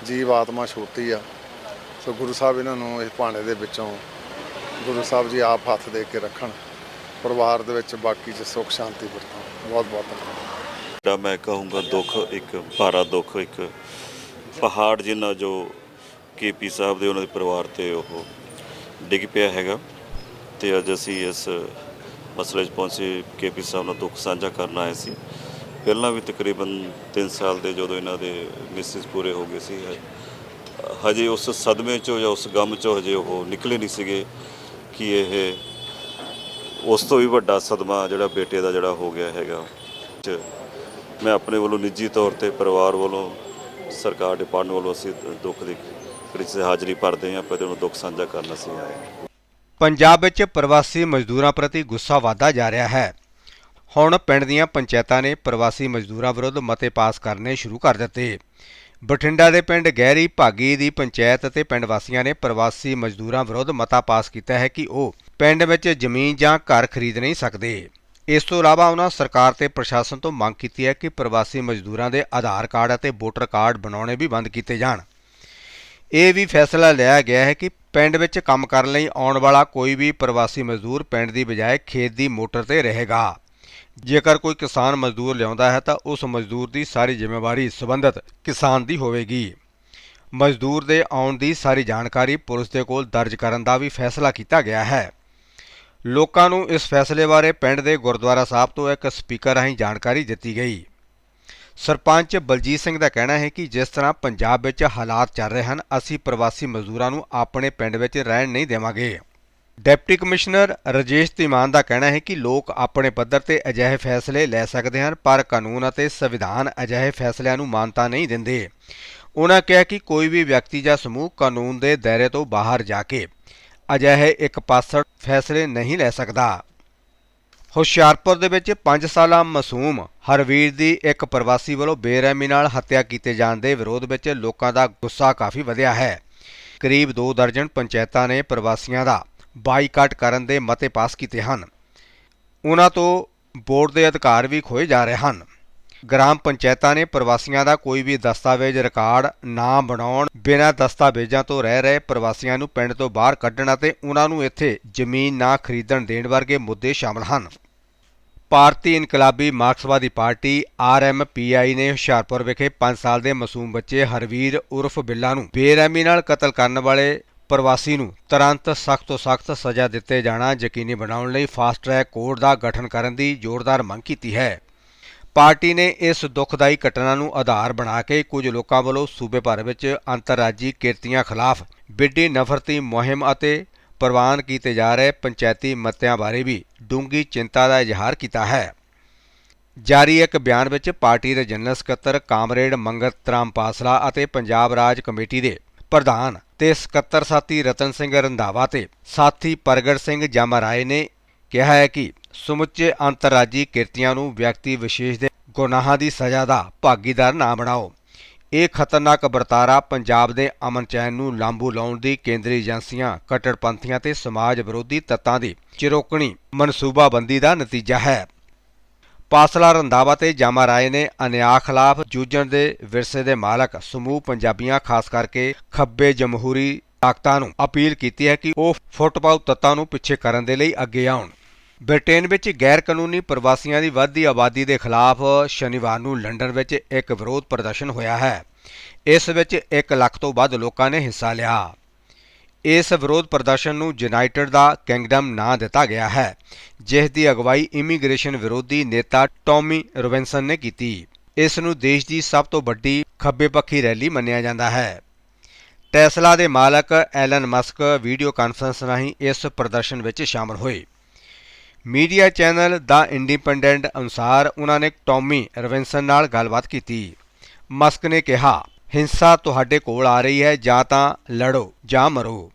ਜੀਵ ਆਤਮਾ ਛੋਟੀ ਆ। ਸੋ ਗੁਰੂ ਸਾਹਿਬ ਇਹਨਾਂ ਨੂੰ ਇਸ ਭਾਣੇ ਦੇ ਵਿੱਚੋਂ, ਗੁਰੂ ਸਾਹਿਬ ਜੀ ਆਪ ਹੱਥ ਦੇ ਕੇ ਰੱਖਣ। ਪਰਿਵਾਰ ਦੇ ਵਿੱਚ ਬਾਕੀ ਚ ਸੁੱਖ, ਸ਼ਾਂਤੀ ਵਰਤਣ ਬਹੁਤ ਬਹੁਤ ਜਿਹੜਾ ਮੈਂ ਕਹੂੰਗਾ ਦੁੱਖ ਇੱਕ, ਭਾਰਾ ਦੁੱਖ ਇੱਕ। ਪਹਾੜ ਜਿੰਨਾ ਜੋ ਕੇਪੀ ਸਾਹਿਬ ਦੇ ਉਹਨਾਂ ਦੇ ਪਰਿਵਾਰ ਤੇ ਉਹ ਡਿੱਗ ਪਿਆ ਹੈਗਾ। ਤੇ ਅੱਜ ਅਸੀਂ ਇਸ ਮਸਲੇ 'ਚ ਪਹੁੰਚੇ ਕੇਪੀ ਸਾਹਿਬ ਨਾਲ ਦੁੱਖ ਸਾਂਝਾ ਕਰਨ ਆਏ ਸੀ। ਪਹਿਲਾਂ ਵੀ ਤਕਰੀਬਨ 3 ਸਾਲ ਦੇ ਜਦੋਂ ਇਹਨਾਂ ਦੇ ਮਿਸਿਸ ਪੂਰੇ ਹੋ ਗਏ ਸੀ ਹਜੇ ਉਸ ਸਦਮੇ 'ਚੋਂ ਜਾਂ ਉਸ ਗਮ 'ਚੋਂ ਹਜੇ ਉਹ ਨਿਕਲੇ ਨਹੀਂ ਸੀਗੇ ਕਿ ਇਹ ਉਸ ਤੋਂ ਵੀ ਵੱਡਾ ਸਦਮਾ ਜਿਹੜਾ ਬੇਟੇ ਦਾ ਜਿਹੜਾ ਹੋ ਗਿਆ ਹੈਗਾ ਮੈਂ ਆਪਣੇ ਵੱਲੋਂ ਨਿੱਜੀ ਤੌਰ ਤੇ ਪਰਿਵਾਰ ਵੱਲੋਂ, ਸਰਕਾਰ ਡਿਪਾਰਟਮੈਂਟ ਵੱਲੋਂ ਅਸੀਂ ਦੁੱਖ ਦੀ ਕੜੀ 'ਚ ਹਾਜ਼ਰੀ ਭਰਦੇ ਹਾਂ ਪਰ ਉਹਨੂੰ ਦੁੱਖ ਸਾਂਝਾ ਕਰਨ ਅਸੀਂ ਆਏ ਪੰਜਾਬ ਵਿੱਚ ਪ੍ਰਵਾਸੀ ਮਜ਼ਦੂਰਾਂ ਪ੍ਰਤੀ ਗੁੱਸਾ ਵਧਦਾ ਜਾ ਰਿਹਾ ਹੈ। ਹੁਣ ਪਿੰਡ ਦੀਆਂ ਪੰਚਾਇਤਾਂ ਨੇ ਪ੍ਰਵਾਸੀ ਮਜ਼ਦੂਰਾਂ ਵਿਰੁੱਧ ਮਤੇ ਪਾਸ ਕਰਨੇ ਸ਼ੁਰੂ ਕਰ ਦਿੱਤੇ। ਬਠਿੰਡਾ ਦੇ ਪਿੰਡ ਗਹਿਰੀ ਭਾਗੀ ਦੀ ਪੰਚਾਇਤ ਅਤੇ ਪਿੰਡ ਵਾਸੀਆਂ ਨੇ ਪ੍ਰਵਾਸੀ ਮਜ਼ਦੂਰਾਂ ਵਿਰੁੱਧ ਮਤਾ ਪਾਸ ਕੀਤਾ ਹੈ ਕਿ ਉਹ ਪਿੰਡ ਵਿੱਚ ਜ਼ਮੀਨ ਜਾਂ ਘਰ ਖਰੀਦ ਨਹੀਂ ਸਕਦੇ। ਇਸ ਤੋਂ ਇਲਾਵਾ ਉਹਨਾਂ ਸਰਕਾਰ ਤੇ ਪ੍ਰਸ਼ਾਸਨ ਤੋਂ ਮੰਗ ਕੀਤੀ ਹੈ ਕਿ ਪ੍ਰਵਾਸੀ ਮਜ਼ਦੂਰਾਂ ਦੇ ਆਧਾਰ ਕਾਰਡ ਅਤੇ ਵੋਟਰ ਕਾਰਡ ਬਣਾਉਣੇ ਵੀ ਬੰਦ ਕੀਤੇ ਜਾਣ। ਇਹ ਵੀ ਫੈਸਲਾ ਲਿਆ ਗਿਆ ਹੈ ਕਿ ਪਿੰਡ ਵਿੱਚ ਕੰਮ ਕਰਨ ਲਈ ਆਉਣ ਵਾਲਾ ਕੋਈ ਵੀ ਪ੍ਰਵਾਸੀ ਮਜ਼ਦੂਰ ਪਿੰਡ ਦੀ ਬਜਾਏ ਖੇਤ ਦੀ ਮੋਟਰ ਤੇ ਰਹੇਗਾ। ਜੇਕਰ ਕੋਈ ਕਿਸਾਨ ਮਜ਼ਦੂਰ ਲਿਆਉਂਦਾ ਹੈ ਤਾਂ ਉਸ ਮਜ਼ਦੂਰ ਦੀ ਸਾਰੀ ਜ਼ਿੰਮੇਵਾਰੀ ਸੰਬੰਧਿਤ ਕਿਸਾਨ ਦੀ ਹੋਵੇਗੀ। ਮਜ਼ਦੂਰ ਦੇ ਆਉਣ ਦੀ ਸਾਰੀ ਜਾਣਕਾਰੀ ਪੁਲਿਸ ਦੇ ਕੋਲ ਦਰਜ ਕਰਨ ਦਾ ਵੀ ਫੈਸਲਾ ਕੀਤਾ ਗਿਆ ਹੈ। ਲੋਕਾਂ ਨੂੰ ਇਸ ਫੈਸਲੇ ਬਾਰੇ ਪਿੰਡ ਦੇ ਗੁਰਦੁਆਰਾ ਸਾਹਿਬ ਤੋਂ ਇੱਕ ਸਪੀਕਰ ਰਾਹੀਂ ਜਾਣਕਾਰੀ ਦਿੱਤੀ ਗਈ। ਸਰਪੰਚ ਬਲਜੀਤ ਸਿੰਘ ਦਾ ਕਹਿਣਾ ਹੈ ਕਿ ਜਿਸ ਤਰ੍ਹਾਂ ਪੰਜਾਬ ਵਿੱਚ ਹਾਲਾਤ ਚੱਲ ਰਹੇ ਹਨ, ਅਸੀਂ ਪ੍ਰਵਾਸੀ ਮਜ਼ਦੂਰਾਂ ਨੂੰ ਆਪਣੇ ਪਿੰਡ ਵਿੱਚ ਰਹਿਣ ਨਹੀਂ ਦੇਵਾਂਗੇ। ਡਿਪਟੀ ਕਮਿਸ਼ਨਰ ਰਜੇਸ਼ ਧੀਮਾਨ ਦਾ ਕਹਿਣਾ ਹੈ ਕਿ ਲੋਕ ਆਪਣੇ ਪੱਧਰ ਤੇ ਅਜਿਹੇ ਫੈਸਲੇ ਲੈ ਸਕਦੇ ਹਨ, ਪਰ ਕਾਨੂੰਨ ਅਤੇ ਸੰਵਿਧਾਨ ਅਜਿਹੇ ਫੈਸਲਿਆਂ ਨੂੰ ਮਾਨਤਾ ਨਹੀਂ ਦਿੰਦੇ। ਉਹਨਾਂ ਕਿਹਾ ਕਿ ਕੋਈ ਵੀ ਵਿਅਕਤੀ ਜਾਂ ਸਮੂਹ ਕਾਨੂੰਨ ਦੇ ਦਾਇਰੇ ਤੋਂ ਬਾਹਰ ਜਾ ਕੇ ਅਜਿਹੇ ਇੱਕ ਪਾਸੜ ਫੈਸਲੇ ਨਹੀਂ ਲੈ ਸਕਦਾ। ਹੁਸ਼ਿਆਰਪੁਰ ਦੇ ਵਿੱਚ 5 ਸਾਲਾ ਮਾਸੂਮ ਹਰਵੀਰ ਦੀ ਇੱਕ ਪ੍ਰਵਾਸੀ ਵੱਲੋਂ ਬੇਰਹਿਮੀ ਨਾਲ ਹੱਤਿਆ ਕੀਤੇ ਜਾਣ ਦੇ ਵਿਰੋਧ ਵਿੱਚ ਲੋਕਾਂ ਦਾ ਗੁੱਸਾ ਕਾਫੀ ਵਧਿਆ ਹੈ। ਕਰੀਬ 2 ਦਰਜਨ ਪੰਚਾਇਤਾਂ ਨੇ ਪ੍ਰਵਾਸੀਆਂ ਦਾ ਬਾਈਕਾਟ ਕਰਨ ਦੇ ਮਤੇ ਪਾਸ ਕੀਤੇ ਹਨ। ਉਹਨਾਂ ਤੋਂ ਬੋਰਡ ਦੇ ਅਧਿਕਾਰ ਵੀ ਖੋਏ ਜਾ ਰਹੇ ਹਨ। ਗ੍ਰਾਮ ਪੰਚਾਇਤਾਂ ਨੇ ਪ੍ਰਵਾਸੀਆਂ ਦਾ ਕੋਈ ਵੀ ਦਸਤਾਵੇਜ਼ ਰਿਕਾਰਡ ਨਾ ਬਣਾਉਣ, ਬਿਨਾਂ ਦਸਤਾਵੇਜ਼ਾਂ ਤੋਂ ਰਹਿ ਰਹੇ ਪ੍ਰਵਾਸੀਆਂ ਨੂੰ ਪਿੰਡ ਤੋਂ ਬਾਹਰ ਕੱਢਣ ਅਤੇ ਉਹਨਾਂ ਨੂੰ ਇੱਥੇ ਜ਼ਮੀਨ ਨਾ ਖਰੀਦਣ ਦੇਣ ਵਰਗੇ ਮੁੱਦੇ ਸ਼ਾਮਲ ਹਨ। ਭਾਰਤੀ ਇਨਕਲਾਬੀ ਮਾਰਕਸਵਾਦੀ ਪਾਰਟੀ ਆਰਐਮਪੀਆਈ ਨੇ ਹੁਸ਼ਿਆਰਪੁਰ ਵਿਖੇ 5 ਸਾਲ ਦੇ ਮਾਸੂਮ ਬੱਚੇ ਹਰਵੀਰ ਉਰਫ ਬਿੱਲਾ ਨੂੰ ਬੇਰਹਿਮੀ ਨਾਲ ਕਤਲ ਕਰਨ ਵਾਲੇ ਪ੍ਰਵਾਸੀ ਨੂੰ ਤੁਰੰਤ ਸਖਤ ਤੋਂ ਸਖਤ ਸਜ਼ਾ ਦਿੱਤੇ ਜਾਣਾ ਯਕੀਨੀ ਬਣਾਉਣ ਲਈ ਫਾਸਟ ਟਰੈਕ ਕੋਰਟ ਦਾ ਗਠਨ ਕਰਨ ਦੀ ਜ਼ੋਰਦਾਰ ਮੰਗ ਕੀਤੀ ਹੈ। ਪਾਰਟੀ ਨੇ ਇਸ ਦੁਖਦਾਈ ਘਟਨਾ ਨੂੰ ਆਧਾਰ ਬਣਾ ਕੇ ਕੁਝ ਲੋਕਾਂ ਵੱਲੋਂ ਸੂਬੇ ਭਰ ਵਿੱਚ ਅੰਤਰਰਾਜੀ ਕਿਰਤੀਆਂ ਖਿਲਾਫ ਵਿੱਢੀ ਨਫ਼ਰਤੀ ਮੁਹਿੰਮ ਅਤੇ ਪ੍ਰਵਾਨ ਕੀਤੇ ਜਾ ਰਹੇ ਪੰਚਾਇਤੀ ਮਤਿਆਂ ਬਾਰੇ ਵੀ ਡੂੰਗੀ ਚਿੰਤਾ ਦਾ ਇਜ਼ਹਾਰ ਕੀਤਾ ਹੈ। ਜਾਰੀ ਇੱਕ ਬਿਆਨ ਵਿੱਚ ਪਾਰਟੀ ਦੇ ਜਨਰਲ ਸਕੱਤਰ ਕਾਮਰੇਡ ਮੰਗਤ ਰਾਮ ਪਾਸਲਾ ਅਤੇ ਪੰਜਾਬ ਰਾਜ ਕਮੇਟੀ ਦੇ ਪ੍ਰਧਾਨ ਤੇ ਸਕੱਤਰ ਸਾਥੀ ਰਤਨ ਸਿੰਘ ਰੰਧਾਵਾ ਤੇ ਸਾਥੀ ਪ੍ਰਗਟ ਸਿੰਘ ਜਾਮਰਾਏ ਨੇ ਕਿਹਾ ਹੈ ਕਿ ਸਮੁੱਚੇ ਅੰਤਰਰਾਜੀ ਕਿਰਤੀਆਂ ਨੂੰ ਵਿਅਕਤੀ ਵਿਸ਼ੇਸ਼ ਦੇ ਗੁਨਾਹਾਂ ਦੀ ਸਜ਼ਾ ਦਾ ਭਾਗੀਦਾਰ ਨਾ ਬਣਾਓ। ਇਹ ਖਤਰਨਾਕ ਵਰਤਾਰਾ ਪੰਜਾਬ ਦੇ ਅਮਨ ਚੈਨ ਨੂੰ ਲਾਂਬੂ ਲਾਉਣ ਦੀ ਕੇਂਦਰੀ ਏਜੰਸੀਆਂ, ਕੱਟੜਪੰਥੀਆਂ ਤੇ ਸਮਾਜ ਵਿਰੋਧੀ ਤੱਤਾਂ ਦੀ ਚਿਰੋਕਣੀ ਮਨਸੂਬਾਬੰਦੀ ਦਾ ਨਤੀਜਾ ਹੈ। ਪਾਸਲਾ ਰੰਧਾਵਾ ਤੇ ਜਾਮਾ ਰਾਏ ਨੇ ਅਨਿਆਂ ਖਿਲਾਫ ਜੂਝਣ ਦੇ ਵਿਰਸੇ ਦੇ ਮਾਲਕ ਸਮੂਹ ਪੰਜਾਬੀਆਂ, ਖਾਸ ਕਰਕੇ ਖੱਬੇ ਜਮਹੂਰੀ ਤਾਕਤਾਂ ਨੂੰ ਅਪੀਲ ਕੀਤੀ ਹੈ ਕਿ ਉਹ ਫੁੱਟਬਾਲ ਤੱਤਾਂ ਨੂੰ ਪਿੱਛੇ ਕਰਨ ਦੇ ਲਈ ਅੱਗੇ ਆਉਣ। ਬ੍ਰਿਟੇਨ ਵਿੱਚ ਗੈਰ ਕਾਨੂੰਨੀ ਪ੍ਰਵਾਸੀਆਂ ਦੀ ਵੱਧਦੀ ਆਬਾਦੀ ਦੇ ਖਿਲਾਫ ਸ਼ਨੀਵਾਰ ਨੂੰ ਲੰਡਨ ਵਿੱਚ ਇੱਕ ਵਿਰੋਧ ਪ੍ਰਦਰਸ਼ਨ ਹੋਇਆ ਹੈ। ਇਸ ਵਿੱਚ 1 ਲੱਖ ਤੋਂ ਵੱਧ ਲੋਕਾਂ ਨੇ ਹਿੱਸਾ ਲਿਆ। ਇਸ ਵਿਰੋਧ ਪ੍ਰਦਰਸ਼ਨ ਨੂੰ ਯੂਨਾਈਟਿਡ ਦਾ ਕਿੰਗਡਮ ਨਾਂ ਦਿੱਤਾ ਗਿਆ ਹੈ, ਜਿਸ ਦੀ ਅਗਵਾਈ ਇਮੀਗ੍ਰੇਸ਼ਨ ਵਿਰੋਧੀ ਨੇਤਾ ਟੌਮੀ ਰੋਬਿਨਸਨ ਨੇ ਕੀਤੀ। ਇਸ ਨੂੰ ਦੇਸ਼ ਦੀ ਸਭ ਤੋਂ ਵੱਡੀ ਖੱਬੇ ਪੱਖੀ ਰੈਲੀ ਮੰਨਿਆ ਜਾਂਦਾ ਹੈ। ਟੈਸਲਾ ਦੇ ਮਾਲਕ ਐਲਨ ਮਸਕ ਵੀਡੀਓ ਕਾਨਫਰੰਸ ਰਾਹੀਂ ਇਸ ਪ੍ਰਦਰਸ਼ਨ ਵਿੱਚ ਸ਼ਾਮਲ ਹੋਏ। ਮੀਡੀਆ ਚੈਨਲ ਦਾ ਇੰਡੀਪੈਂਡੈਂਟ ਅਨੁਸਾਰ ਉਹਨਾਂ ਨੇ ਟੌਮੀ ਰਵਿੰਸਨ ਨਾਲ ਗੱਲਬਾਤ ਕੀਤੀ। ਮਸਕ ਨੇ ਕਿਹਾ, ਹਿੰਸਾ ਤੁਹਾਡੇ ਕੋਲ ਆ ਰਹੀ ਹੈ, ਜਾਂ ਤਾਂ ਲੜੋ ਜਾਂ ਮਰੋ।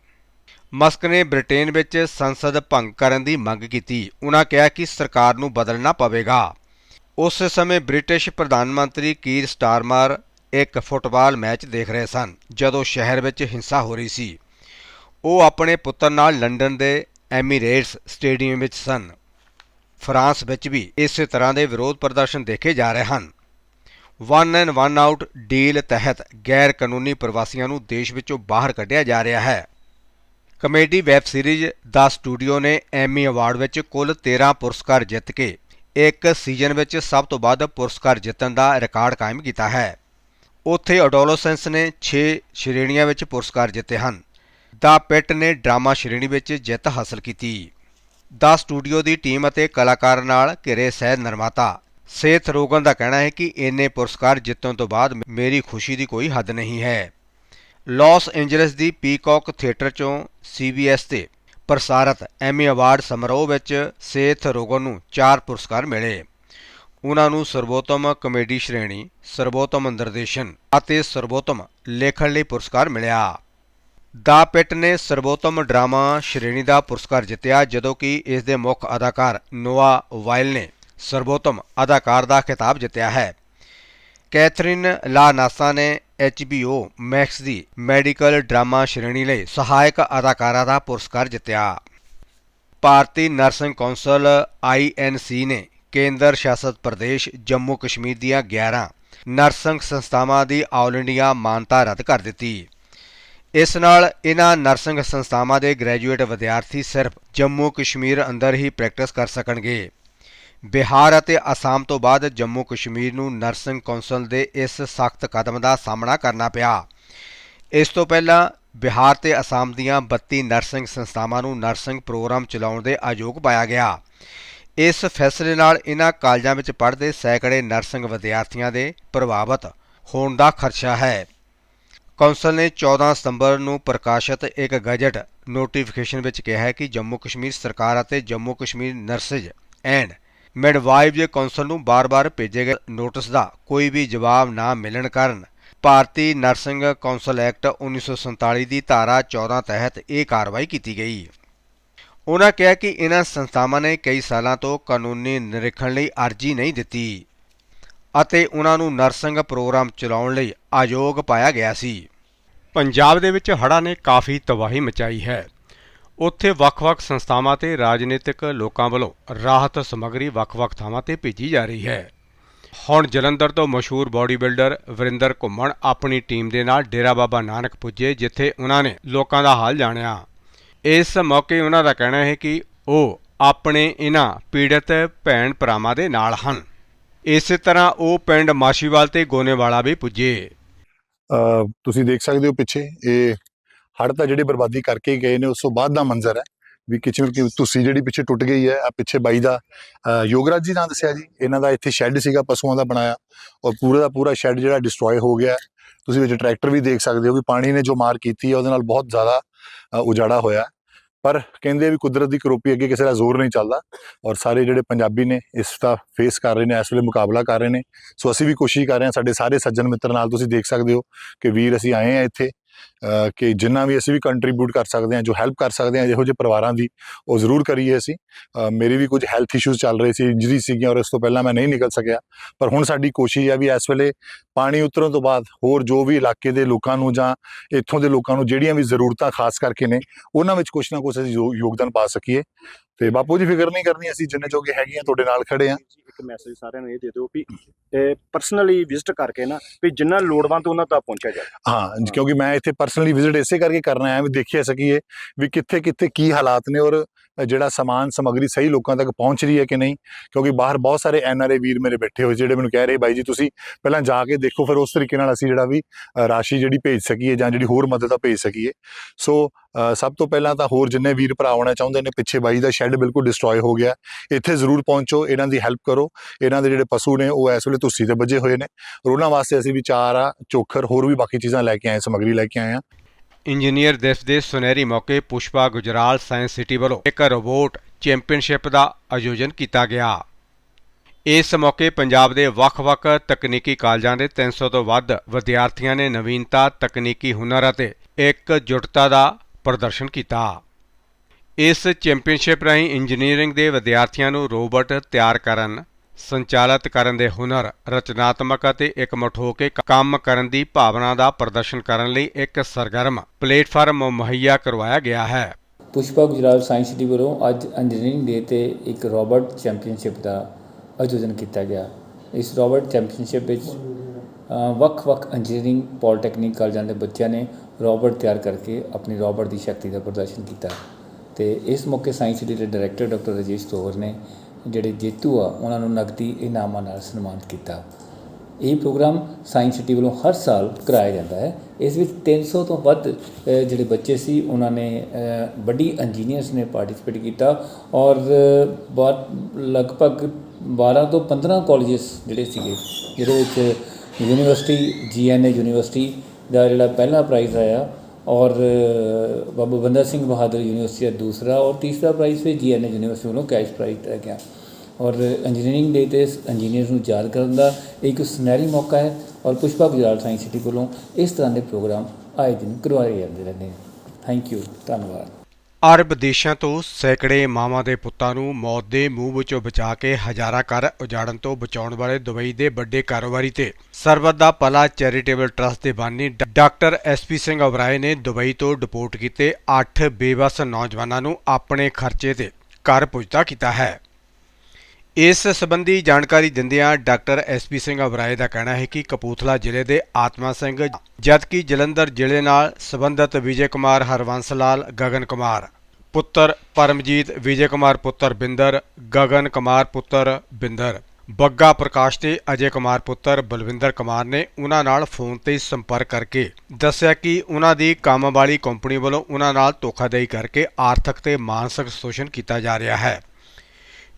ਮਸਕ ਨੇ ਬ੍ਰਿਟੇਨ ਵਿੱਚ ਸੰਸਦ ਭੰਗ ਕਰਨ ਦੀ ਮੰਗ ਕੀਤੀ। ਉਹਨਾਂ ਕਿਹਾ ਕਿ ਸਰਕਾਰ ਨੂੰ ਬਦਲਣਾ ਪਵੇਗਾ। ਉਸ ਸਮੇਂ ਬ੍ਰਿਟਿਸ਼ ਪ੍ਰਧਾਨ ਮੰਤਰੀ ਕੀਰ ਸਟਾਰਮਰ ਇੱਕ ਫੁੱਟਬਾਲ ਮੈਚ ਦੇਖ ਰਹੇ ਸਨ, ਜਦੋਂ ਸ਼ਹਿਰ ਵਿੱਚ ਹਿੰਸਾ ਹੋ ਰਹੀ ਸੀ। ਉਹ ਆਪਣੇ ਪੁੱਤਰ ਨਾਲ ਲੰਡਨ ਦੇ ਐਮੀਰੇਟਸ ਸਟੇਡੀਅਮ ਵਿੱਚ ਸਨ। ਫਰਾਂਸ ਵਿੱਚ ਵੀ ਇਸੇ ਤਰ੍ਹਾਂ ਦੇ ਵਿਰੋਧ ਪ੍ਰਦਰਸ਼ਨ ਦੇਖੇ ਜਾ ਰਹੇ ਹਨ। One and one out deal ਤਹਿਤ ਗੈਰ ਕਾਨੂੰਨੀ ਪ੍ਰਵਾਸੀਆਂ ਨੂੰ ਦੇਸ਼ ਵਿੱਚੋਂ ਬਾਹਰ ਕੱਢਿਆ ਜਾ ਰਿਹਾ ਹੈ। ਕਮੇਡੀ ਵੈਬ ਸੀਰੀਜ਼ ਦਾ ਸਟੂਡੀਓ ਨੇ ਐਮੀ ਅਵਾਰਡ ਵਿੱਚ ਕੁੱਲ 13 ਪੁਰਸਕਾਰ ਜਿੱਤ ਕੇ ਇੱਕ ਸੀਜ਼ਨ ਵਿੱਚ ਸਭ ਤੋਂ ਵੱਧ ਪੁਰਸਕਾਰ ਜਿੱਤਣ ਦਾ ਰਿਕਾਰਡ ਕਾਇਮ ਕੀਤਾ ਹੈ। ਉੱਥੇ ਅਡੋਲੋਸੈਂਸ ਨੇ 6 ਸ਼੍ਰੇਣੀਆਂ ਵਿੱਚ ਪੁਰਸਕਾਰ ਜਿੱਤੇ ਹਨ। ਦਾ ਪਿਟ ਨੇ ਡਰਾਮਾ ਸ਼੍ਰੇਣੀ ਵਿੱਚ ਜਿੱਤ ਹਾਸਲ ਕੀਤੀ। ਦਾ ਸਟੂਡੀਓ ਦੀ ਟੀਮ ਅਤੇ ਕਲਾਕਾਰ ਨਾਲ ਘਿਰੇ ਸਹਿ ਨਿਰਮਾਤਾ। ਸੇਥ ਰੋਗਨ ਦਾ ਕਹਿਣਾ ਹੈ ਕਿ ਇੰਨੇ ਪੁਰਸਕਾਰ ਜਿੱਤਣ ਤੋਂ ਬਾਅਦ ਮੇਰੀ ਖੁਸ਼ੀ ਦੀ ਕੋਈ ਹੱਦ ਨਹੀਂ ਹੈ। ਲਾਸ ਐਂਜਲਸ ਦੀ ਪੀਕੌਕ ਥੀਏਟਰ ਚੋਂ CBS ਤੇ ਪ੍ਰਸਾਰਿਤ ਐਮੀ ਅਵਾਰਡ ਸਮਾਰੋਹ ਵਿੱਚ ਸੇਥ ਰੋਗਨ ਨੂੰ ਚਾਰ ਪੁਰਸਕਾਰ ਮਿਲੇ। ਉਹਨਾਂ ਨੂੰ ਸਰਵੋਤਮ ਕਮੇਡੀ ਸ਼੍ਰੇਣੀ ਸਰਵੋਤਮ ਨਿਰਦੇਸ਼ਨ ਅਤੇ ਸਰਵੋਤਮ ਲੇਖਣ ਲਈ ਪੁਰਸਕਾਰ ਮਿਲਿਆ। ਦਾ ਪਿਟ ਨੇ ਸਰਵੋਤਮ ਡਰਾਮਾ ਸ਼੍ਰੇਣੀ ਦਾ ਪੁਰਸਕਾਰ ਜਿੱਤਿਆ, ਜਦੋਂ ਕਿ ਇਸ ਦੇ ਮੁੱਖ ਅਦਾਕਾਰ ਨੋਆ ਵਾਇਲ ਨੇ ਸਰਵੋਤਮ ਅਦਾਕਾਰ ਦਾ ਖਿਤਾਬ ਜਿੱਤਿਆ ਹੈ। ਕੈਥਰੀਨ ਲਾ ਨਾਸਾ ਨੇ HBO ਮੈਕਸ ਦੀ ਮੈਡੀਕਲ ਡਰਾਮਾ ਸ਼੍ਰੇਣੀ ਲਈ ਸਹਾਇਕ ਅਦਾਕਾਰਾ ਦਾ ਪੁਰਸਕਾਰ ਜਿੱਤਿਆ। ਭਾਰਤੀ ਨਰਸਿੰਗ ਕੌਂਸਲ INC ਨੇ ਕੇਂਦਰ ਸ਼ਾਸਤ ਪ੍ਰਦੇਸ਼ ਜੰਮੂ ਕਸ਼ਮੀਰ ਦੀਆਂ 11 ਨਰਸਿੰਗ ਸੰਸਥਾਵਾਂ ਦੀ ਆਲ ਇੰਡੀਆ ਮਾਨਤਾ ਰੱਦ ਕਰ ਦਿੱਤੀ। ਇਸ ਨਾਲ ਇਹਨਾਂ ਨਰਸਿੰਗ ਸੰਸਥਾਵਾਂ ਦੇ ਗ੍ਰੈਜੂਏਟ ਵਿਦਿਆਰਥੀ ਸਿਰਫ ਜੰਮੂ ਕਸ਼ਮੀਰ ਅੰਦਰ ਹੀ ਪ੍ਰੈਕਟਿਸ ਕਰ ਸਕਣਗੇ। ਬਿਹਾਰ ਅਤੇ ਅਸਾਮ ਤੋਂ ਬਾਅਦ ਜੰਮੂ ਕਸ਼ਮੀਰ ਨੂੰ ਨਰਸਿੰਗ ਕੌਂਸਲ ਦੇ ਇਸ ਸਖਤ ਕਦਮ ਦਾ ਸਾਹਮਣਾ ਕਰਨਾ ਪਿਆ। ਇਸ ਤੋਂ ਪਹਿਲਾਂ ਬਿਹਾਰ ਤੇ ਅਸਾਮ ਦੀਆਂ 32 ਨਰਸਿੰਗ ਸੰਸਥਾਵਾਂ ਨੂੰ ਨਰਸਿੰਗ ਪ੍ਰੋਗਰਾਮ ਚਲਾਉਣ ਦੇ ਆਯੋਗ ਪਾਇਆ ਗਿਆ। ਇਸ ਫੈਸਲੇ ਨਾਲ ਇਹਨਾਂ ਕਾਲਜਾਂ ਵਿੱਚ ਪੜ੍ਹਦੇ ਸੈਂਕੜੇ ਨਰਸਿੰਗ ਵਿਦਿਆਰਥੀਆਂ ਦੇ ਪ੍ਰਭਾਵਿਤ ਹੋਣ ਦਾ ਖਦਸ਼ਾ ਹੈ। ਕੌਂਸਲ ਨੇ 14 ਸਤੰਬਰ ਨੂੰ ਪ੍ਰਕਾਸ਼ਿਤ ਇੱਕ ਗਜਟ ਨੋਟੀਫਿਕੇਸ਼ਨ ਵਿੱਚ ਕਿਹਾ ਹੈ ਕਿ ਜੰਮੂ ਕਸ਼ਮੀਰ ਸਰਕਾਰ ਅਤੇ Jammu Kashmir nurses and midwives council ਨੂੰ ਬਾਰ-ਬਾਰ ਭੇਜੇ ਗਏ ਨੋਟਿਸ ਦਾ ਕੋਈ ਵੀ ਜਵਾਬ ਨਾ ਮਿਲਣ ਕਾਰਨ ਭਾਰਤੀ ਨਰਸਿੰਗ ਕੌਂਸਲ ਐਕਟ 1947 ਦੀ ਧਾਰਾ 14 ਤਹਿਤ ਇਹ ਕਾਰਵਾਈ ਕੀਤੀ ਗਈ। ਉਹਨਾਂ ਕਿਹਾ ਕਿ ਇਹਨਾਂ ਸੰਸਥਾਵਾਂ ਨੇ ਕਈ ਸਾਲਾਂ ਤੋਂ ਕਾਨੂੰਨੀ ਨਿਰੀਖਣ ਲਈ ਅਰਜ਼ੀ ਨਹੀਂ ਦਿੱਤੀ। ਅਤੇ ਉਹਨਾਂ ਨੂੰ ਨਰਸਿੰਗ ਪ੍ਰੋਗਰਾਮ ਚਲਾਉਣ ਲਈ ਆਯੋਗ ਪਾਇਆ ਗਿਆ ਸੀ। ਪੰਜਾਬ ਦੇ ਵਿੱਚ ਹੜ੍ਹਾਂ ਨੇ ਕਾਫੀ ਤਬਾਹੀ ਮਚਾਈ ਹੈ। ਉੱਥੇ ਵੱਖ-ਵੱਖ ਸੰਸਥਾਵਾਂ ਤੇ ਰਾਜਨੀਤਿਕ ਲੋਕਾਂ ਵੱਲੋਂ ਰਾਹਤ ਸਮੱਗਰੀ ਵੱਖ-ਵੱਖ ਥਾਵਾਂ ਤੇ ਭੇਜੀ ਜਾ ਰਹੀ ਹੈ। ਹੁਣ ਜਲੰਧਰ ਤੋਂ ਮਸ਼ਹੂਰ ਬਾਡੀ ਬਿਲਡਰ ਵਰਿੰਦਰ ਘੁੰਮਣ ਆਪਣੀ ਟੀਮ ਦੇ ਨਾਲ ਡੇਰਾ ਬਾਬਾ ਨਾਨਕ ਪੁੱਜੇ, ਜਿੱਥੇ ਉਹਨਾਂ ਨੇ ਲੋਕਾਂ ਦਾ ਹਾਲ ਜਾਣਿਆ। ਇਸ ਮੌਕੇ ਉਹਨਾਂ ਦਾ ਕਹਿਣਾ ਹੈ ਕਿ ਉਹ ਆਪਣੇ ਇਹਨਾਂ ਪੀੜਤ ਭੈਣ ਭਰਾਵਾਂ ਦੇ ਨਾਲ ਹਨ। ਇਸੇ ਤਰ੍ਹਾਂ ਉਹ ਪਿੰਡ ਮਾਸ਼ੀਵਾਲ ਤੇ ਗੋਨੇਵਾਲਾ ਵੀ ਪੁੱਜੇ। ਤੁਸੀਂ ਦੇਖ ਸਕਦੇ ਹੋ ਪਿੱਛੇ, ਇਹ ਹੜ੍ਹ ਤਾਂ ਜਿਹੜੇ ਬਰਬਾਦੀ ਕਰਕੇ ਗਏ ਨੇ, ਉਸ ਤੋਂ ਬਾਅਦ ਦਾ ਮੰਜ਼ਰ ਹੈ ਵੀ ਕਿਚਨ ਕਿ ਤੁਸੀਂ ਜਿਹੜੀ ਪਿੱਛੇ ਟੁੱਟ ਗਈ ਹੈ ਆ ਪਿੱਛੇ ਬਾਈ ਦਾ ਯੋਗਰਾਜ ਜੀ ਨਾਂ ਦੱਸਿਆ ਜੀ, ਇਹਨਾਂ ਦਾ ਇੱਥੇ ਸ਼ੈੱਡ ਸੀਗਾ, ਪਸ਼ੂਆਂ ਦਾ ਬਣਾਇਆ, ਔਰ ਪੂਰਾ ਦਾ ਪੂਰਾ ਸ਼ੈੱਡ ਜਿਹੜਾ ਡਿਸਟਰੋਏ ਹੋ ਗਿਆ ਤੁਸੀਂ ਵਿੱਚ ਟਰੈਕਟਰ ਵੀ ਦੇਖ ਸਕਦੇ ਹੋ ਵੀ ਪਾਣੀ ਨੇ ਜੋ ਮਾਰ ਕੀਤੀ ਹੈ, ਉਹਦੇ ਨਾਲ ਬਹੁਤ ਜ਼ਿਆਦਾ ਉਜਾੜਾ ਹੋਇਆ ਪਰ ਕਹਿੰਦੇ ਵੀ ਕੁਦਰਤ ਦੀ ਕਰੋਪੀ ਅੱਗੇ ਕਿਸੇ ਦਾ ਜ਼ੋਰ ਨਹੀਂ ਚੱਲਦਾ ਔਰ ਸਾਰੇ ਜਿਹੜੇ ਪੰਜਾਬੀ ਨੇ ਇਸ ਦਾ ਫੇਸ ਕਰ ਰਹੇ ਨੇ, ਇਸ ਵੇਲੇ ਮੁਕਾਬਲਾ ਕਰ ਰਹੇ ਨੇ। ਸੋ ਅਸੀਂ ਵੀ ਕੋਸ਼ਿਸ਼ ਕਰ ਰਹੇ ਹਾਂ, ਸਾਡੇ ਸਾਰੇ ਸੱਜਣ ਮਿੱਤਰ ਨਾਲ ਤੁਸੀਂ ਦੇਖ ਸਕਦੇ ਹੋ ਕਿ ਵੀਰ ਅਸੀਂ ਆਏ ਆ ਇੱਥੇ। ਕਿ ਜਿੰਨਾ ਵੀ ਅਸੀਂ ਵੀ ਕੰਟਰੀਬਿਊਟ ਕਰ ਸਕਦੇ ਹਾਂ ਜੋ ਹੈਲਪ ਕਰ ਸਕਦੇ ਹਾਂ ਇਹੋ ਜਿਹੇ ਪਰਿਵਾਰਾਂ ਦੀ ਉਹ ਜ਼ਰੂਰ ਕਰੀਏ ਅਸੀਂ। ਅ, ਮੇਰੀ ਵੀ ਕੁਝ ਹੈਲਥ ਇਸ਼ੂਜ਼ ਚੱਲ ਰਹੇ ਸੀ ਇੰਜਰੀ ਸੀਗੀਆਂ ਔਰ ਇਸ ਤੋਂ ਪਹਿਲਾਂ ਮੈਂ ਨਹੀਂ ਨਿਕਲ ਸਕਿਆ। ਪਰ ਹੁਣ ਸਾਡੀ ਕੋਸ਼ਿਸ਼ ਹੈ ਵੀ ਇਸ ਵੇਲੇ ਪਾਣੀ ਉਤਰਨ ਤੋਂ ਬਾਅਦ ਹੋਰ ਜੋ ਵੀ ਇਲਾਕੇ ਦੇ ਲੋਕਾਂ ਨੂੰ ਜਾਂ ਇੱਥੋਂ ਦੇ ਲੋਕਾਂ ਨੂੰ ਜਿਹੜੀਆਂ ਵੀ ਜ਼ਰੂਰਤਾਂ ਖਾਸ ਕਰਕੇ ਨੇ ਉਹਨਾਂ ਵਿੱਚ ਕੁਝ ਨਾ ਕੁਝ ਅਸੀਂ ਯੋ- ਯੋਗਦਾਨ ਪਾ ਸਕੀਏ। ਤੇ ਬਾਪੂ ਜੀ ਫਿਕਰ ਨਹੀਂ ਕਰਨੀ ਅਸੀਂ ਜਿੰਨੇ ਜੋਗੇ ਹੈਗੇ ਆ ਤੁਹਾਡੇ ਨਾਲ ਖੜੇ ਆ। ਇੱਕ ਮੈਸੇਜ ਸਾਰਿਆਂ ਨੂੰ ਇਹ ਦੇ ਦਿਓ ਵੀ ਪਰਸਨਲੀ ਵਿਜ਼ਿਟ ਕਰਕੇ ਨਾ ਵੀ ਜਿੰਨਾ ਲੋੜਵੰਦ ਉਹਨਾਂ ਤੱਕ ਪਹੁੰਚਿਆ ਜਾਏ ਹਾਂ ਕਿਉਂਕਿ ਮੈਂ ਇੱਥੇ ਪਰਸਨਲੀ ਵਿਜ਼ਿਟ ਇਸੇ ਕਰਕੇ ਕਰਨ ਆਇਆ ਵੀ ਦੇਖਿਆ ਸਕੀਏ ਵੀ ਕਿੱਥੇ ਕਿੱਥੇ ਕੀ ਹਾਲਾਤ ਨੇ ਔਰ ਜਿਹੜਾ ਸਮਾਨ ਸਮੱਗਰੀ ਸਹੀ ਲੋਕਾਂ ਤੱਕ ਪਹੁੰਚ ਰਹੀ ਹੈ ਕਿ ਨਹੀਂ? ਕਿਉਂਕਿ ਬਾਹਰ ਬਹੁਤ ਸਾਰੇ ਐਨਆਰਏ ਵੀਰ ਮੇਰੇ ਬੈਠੇ ਹੋਏ ਜਿਹੜੇ ਮੈਨੂੰ ਕਹਿ ਰਹੇ, ਬਾਈ ਜੀ, ਤੁਸੀਂ ਪਹਿਲਾਂ ਜਾ ਕੇ ਦੇਖੋ, ਫਿਰ ਉਸ ਤਰੀਕੇ ਨਾਲ ਅਸੀਂ ਜਿਹੜਾ ਵੀ ਰਾਸ਼ੀ ਜਿਹੜੀ ਭੇਜ ਸਕੀਏ ਜਾਂ ਜਿਹੜੀ ਹੋਰ ਮਦਦ ਆ ਭੇਜ ਸਕੀਏ। ਸੋ ਸਭ ਤੋਂ ਪਹਿਲਾਂ ਤਾਂ ਹੋਰ ਜਿੰਨੇ ਵੀਰ ਭਰਾ ਆਉਣਾ ਚਾਹੁੰਦੇ ਨੇ, ਪਿੱਛੇ ਬਾਈ ਦਾ ਸ਼ੈੱਡ ਬਿਲਕੁਲ ਡਿਸਟਰੋਏ ਹੋ ਗਿਆ। ਇੱਥੇ ਜ਼ਰੂਰ ਪਹੁੰਚੋ, ਇਹਨਾਂ ਦੀ ਹੈਲਪ ਕਰੋ। ਇਹਨਾਂ ਦੇ ਜਿਹੜੇ ਪਸ਼ੂ ਨੇ, ਉਹ ਇਸ ਵੇਲੇ ਤੁਸੀਂ ਤੇ ਵੱਜੇ ਹੋਏ ਨੇ। ਉਹਨਾਂ ਵਾਸਤੇ ਅਸੀਂ ਵੀ ਚਾਰਾ ਚੋਖਰ, ਹੋਰ ਵੀ ਬਾਕੀ ਚੀਜ਼ਾਂ ਲੈ ਕੇ ਆਏ, ਸਮੱਗਰੀ ਲੈ ਕੇ ਆਏ ਆ। ਇੰਜੀਨੀਅਰ ਦਿਵਸ ਦੇ ਸੁਨਹਿਰੀ ਮੌਕੇ ਪੁਸ਼ਪਾ ਗੁਜਰਾਲ ਸਾਇੰਸ ਸਿਟੀ ਵੱਲੋਂ ਇੱਕ ਰੋਬੋਟ ਚੈਂਪੀਅਨਸ਼ਿਪ ਦਾ ਆਯੋਜਨ ਕੀਤਾ ਗਿਆ। ਇਸ ਮੌਕੇ ਪੰਜਾਬ ਦੇ ਵੱਖ-ਵੱਖ ਤਕਨੀਕੀ ਕਾਲਜਾਂ ਦੇ 300 ਤੋਂ ਵੱਧ ਵਿਦਿਆਰਥੀਆਂ ਨੇ ਨਵੀਨਤਾ, ਤਕਨੀਕੀ ਹੁਨਰ ਅਤੇ ਇਕਜੁੱਟਤਾ ਦਾ ਪ੍ਰਦਰਸ਼ਨ ਕੀਤਾ। ਇਸ ਚੈਂਪੀਅਨਸ਼ਿਪ ਰਾਹੀਂ ਇੰਜੀਨੀਅਰਿੰਗ ਦੇ ਵਿਦਿਆਰਥੀਆਂ ਨੂੰ ਰੋਬੋਟ ਤਿਆਰ ਕਰਨ ਸੰਚਾਲਿਤ ਕਰਨ ਦੇ ਹੁਨਰ, ਰਚਨਾਤਮਕ ਅਤੇ ਇਕਮੁੱਠ ਹੋ ਕੇ ਕੰਮ ਕਰਨ ਦੀ ਭਾਵਨਾ ਦਾ ਪ੍ਰਦਰਸ਼ਨ ਕਰਨ ਲਈ ਇੱਕ ਸਰਗਰਮ ਪਲੇਟਫਾਰਮ ਮੁਹੱਈਆ ਕਰਵਾਇਆ ਗਿਆ ਹੈ। ਪੁਸ਼ਪਾ ਗੁਜਰਾਲ ਸਾਇੰਸ ਸਿਟੀ ਵੱਲੋਂ ਅੱਜ ਇੰਜੀਨੀਅਰਿੰਗ ਡੇ ਤੇ ਇੱਕ ਰੋਬਰਟ ਚੈਂਪੀਅਨਸ਼ਿਪ ਦਾ ਆਯੋਜਨ ਕੀਤਾ ਗਿਆ। ਇਸ ਰੋਬਰਟ ਚੈਂਪੀਅਨਸ਼ਿਪ ਵਿੱਚ ਵੱਖ-ਵੱਖ ਇੰਜੀਨੀਅਰਿੰਗ, ਪੋਲੀਟੈਕਨਿਕ ਕਾਲਜਾਂ ਦੇ ਬੱਚਿਆਂ ਨੇ ਰੋਬਰਟ ਤਿਆਰ ਕਰਕੇ ਆਪਣੀ ਰੋਬੋਟ ਦੀ ਸ਼ਕਤੀ ਦਾ ਪ੍ਰਦਰਸ਼ਨ ਕੀਤਾ। ਤੇ ਇਸ ਮੌਕੇ ਸਾਇੰਸ ਸਿਟੀ ਦੇ ਡਾਇਰੈਕਟਰ ਡਾਕਟਰ ਰਜੇਸ਼ ਤੋਹਰ ਨੇ ਜਿਹੜੇ ਜੇਤੂ ਆ ਉਹਨਾਂ ਨੂੰ ਨਕਦੀ ਇਨਾਮਾਂ ਨਾਲ ਸਨਮਾਨਿਤ ਕੀਤਾ। ਇਹ ਪ੍ਰੋਗਰਾਮ ਸਾਇੰਸ ਸਿਟੀ ਵੱਲੋਂ ਹਰ ਸਾਲ ਕਰਾਇਆ ਜਾਂਦਾ ਹੈ। ਇਸ ਵਿੱਚ 300 ਤੋਂ ਵੱਧ ਜਿਹੜੇ ਬੱਚੇ ਸੀ ਉਹਨਾਂ ਨੇ ਵੱਡੀ ਇੰਜੀਨੀਅਰਸ ਨੇ ਪਾਰਟਿਸਿਪੇਟ ਕੀਤਾ ਔਰ ਅ, ਬਹੁਤ ਲਗਭਗ 12 ਤੋਂ 15 ਕਾਲਜਸ ਜਿਹੜੇ ਸੀਗੇ ਜਿਹਦੇ ਵਿੱਚ ਯੂਨੀਵਰਸਿਟੀ ਜੀਐਨਏ ਯੂਨੀਵਰਸਿਟੀ ਦਾ ਜਿਹੜਾ ਪਹਿਲਾ ਪ੍ਰਾਈਜ਼ ਆਇਆ ਔਰ ਅ, ਬਾਬਾ ਬੰਦਾ ਸਿੰਘ ਬਹਾਦਰ ਯੂਨੀਵਰਸਿਟੀ ਦਾ ਦੂਸਰਾ ਔਰ ਤੀਸਰਾ ਪ੍ਰਾਈਜ਼ ਫਿਰ ਜੀਐਨਏ ਯੂਨੀਵਰਸਿਟੀ ਵੱਲੋਂ ਕੈਸ਼ ਪ੍ਰਾਈਜ਼ ਦਿੱਤਾ ਗਿਆ। ਔਰ ਇੰਜੀਨੀਅਰਿੰਗ ਡੇ ਤੇ ਇੰਜੀਨੀਅਰਸ ਨੂੰ ਯਾਦ ਕਰਨ ਦਾ ਇੱਕ ਸੁਨਹਿਰੀ ਮੌਕਾ ਹੈ ਔਰ ਪੁਸ਼ਪਾ ਗੁਜਰਾਲ ਸਾਇੰਸ ਸਿਟੀ ਵੱਲੋਂ ਇਸ ਤਰ੍ਹਾਂ ਦੇ ਪ੍ਰੋਗਰਾਮ ਆਏ ਦਿਨ ਕਰਵਾਏ ਜਾਂਦੇ ਰਹਿੰਦੇ ਨੇ। ਥੈਂਕ ਯੂ ਧੰਨਵਾਦ। ਅਰਬ ਦੇਸ਼ਾਂ ਤੋਂ ਸੈਂਕੜੇ ਮਾਵਾਂ ਦੇ ਪੁੱਤਾਂ ਨੂੰ ਮੌਤ ਦੇ ਮੂੰਹ ਵਿੱਚੋਂ ਬਚਾ ਕੇ ਹਜ਼ਾਰਾਂ ਘਰ ਉਜਾੜਨ ਤੋਂ ਬਚਾਉਣ ਵਾਲੇ ਦੁਬਈ ਦੇ ਵੱਡੇ ਕਾਰੋਬਾਰੀ ਤੇ ਸਰਬਤ ਦਾ ਪਲਾ ਚੈਰੀਟੇਬਲ ਟਰਸਟ ਦੇ ਬਾਨੀ ਡਾ- ਡਾਕਟਰ ਐਸਪੀ ਸਿੰਘ ਅਬਰਾਏ ਨੇ ਦੁਬਈ ਤੋਂ ਡਿਪੋਰਟ ਕੀਤੇ 8 ਬੇਵਸ ਨੌਜਵਾਨਾਂ ਨੂੰ ਆਪਣੇ ਖਰਚੇ ਤੇ ਘਰ ਪੁੱਜਦਾ ਕੀਤਾ ਹੈ। ਇਸ ਸੰਬੰਧੀ ਜਾਣਕਾਰੀ ਦਿੰਦਿਆਂ ਡਾਕਟਰ ਐਸਪੀ ਸਿੰਘ ਅਬਰਾਏ ਦਾ ਕਹਿਣਾ ਹੈ ਕਿ ਕਪੂਥਲਾ ਜ਼ਿਲ੍ਹੇ ਦੇ ਆਤਮਾ ਸਿੰਘ, ਜਦਕਿ ਜਲੰਧਰ ਜ਼ਿਲ੍ਹੇ ਨਾਲ ਸੰਬੰਧਿਤ ਵਿਜੇ ਕੁਮਾਰ ਹਰਵੰਸ ਲਾਲ ਗਗਨ ਕੁਮਾਰ ਪੁੱਤਰ ਪਰਮਜੀਤ, ਵਿਜੇ ਕੁਮਾਰ ਪੁੱਤਰ ਬਿੰਦਰ, ਗਗਨ ਕੁਮਾਰ ਪੁੱਤਰ ਬਿੰਦਰ ਬੱਗਾ ਪ੍ਰਕਾਸ਼ ਤੇ ਅਜੇ ਕੁਮਾਰ ਪੁੱਤਰ ਬਲਵਿੰਦਰ ਕੁਮਾਰ ਨੇ ਉਹਨਾਂ ਨਾਲ ਫੋਨ ਤੇ ਸੰਪਰਕ ਕਰਕੇ ਦੱਸਿਆ ਕਿ ਉਹਨਾਂ ਦੀ ਕੰਮ ਵਾਲੀ ਕੰਪਨੀ ਵੱਲੋਂ ਉਹਨਾਂ ਨਾਲ ਧੋਖਾਧੜੀ ਕਰਕੇ ਆਰਥਿਕ ਤੇ ਮਾਨਸਿਕ ਸ਼ੋਸ਼ਣ ਕੀਤਾ ਜਾ ਰਿਹਾ ਹੈ।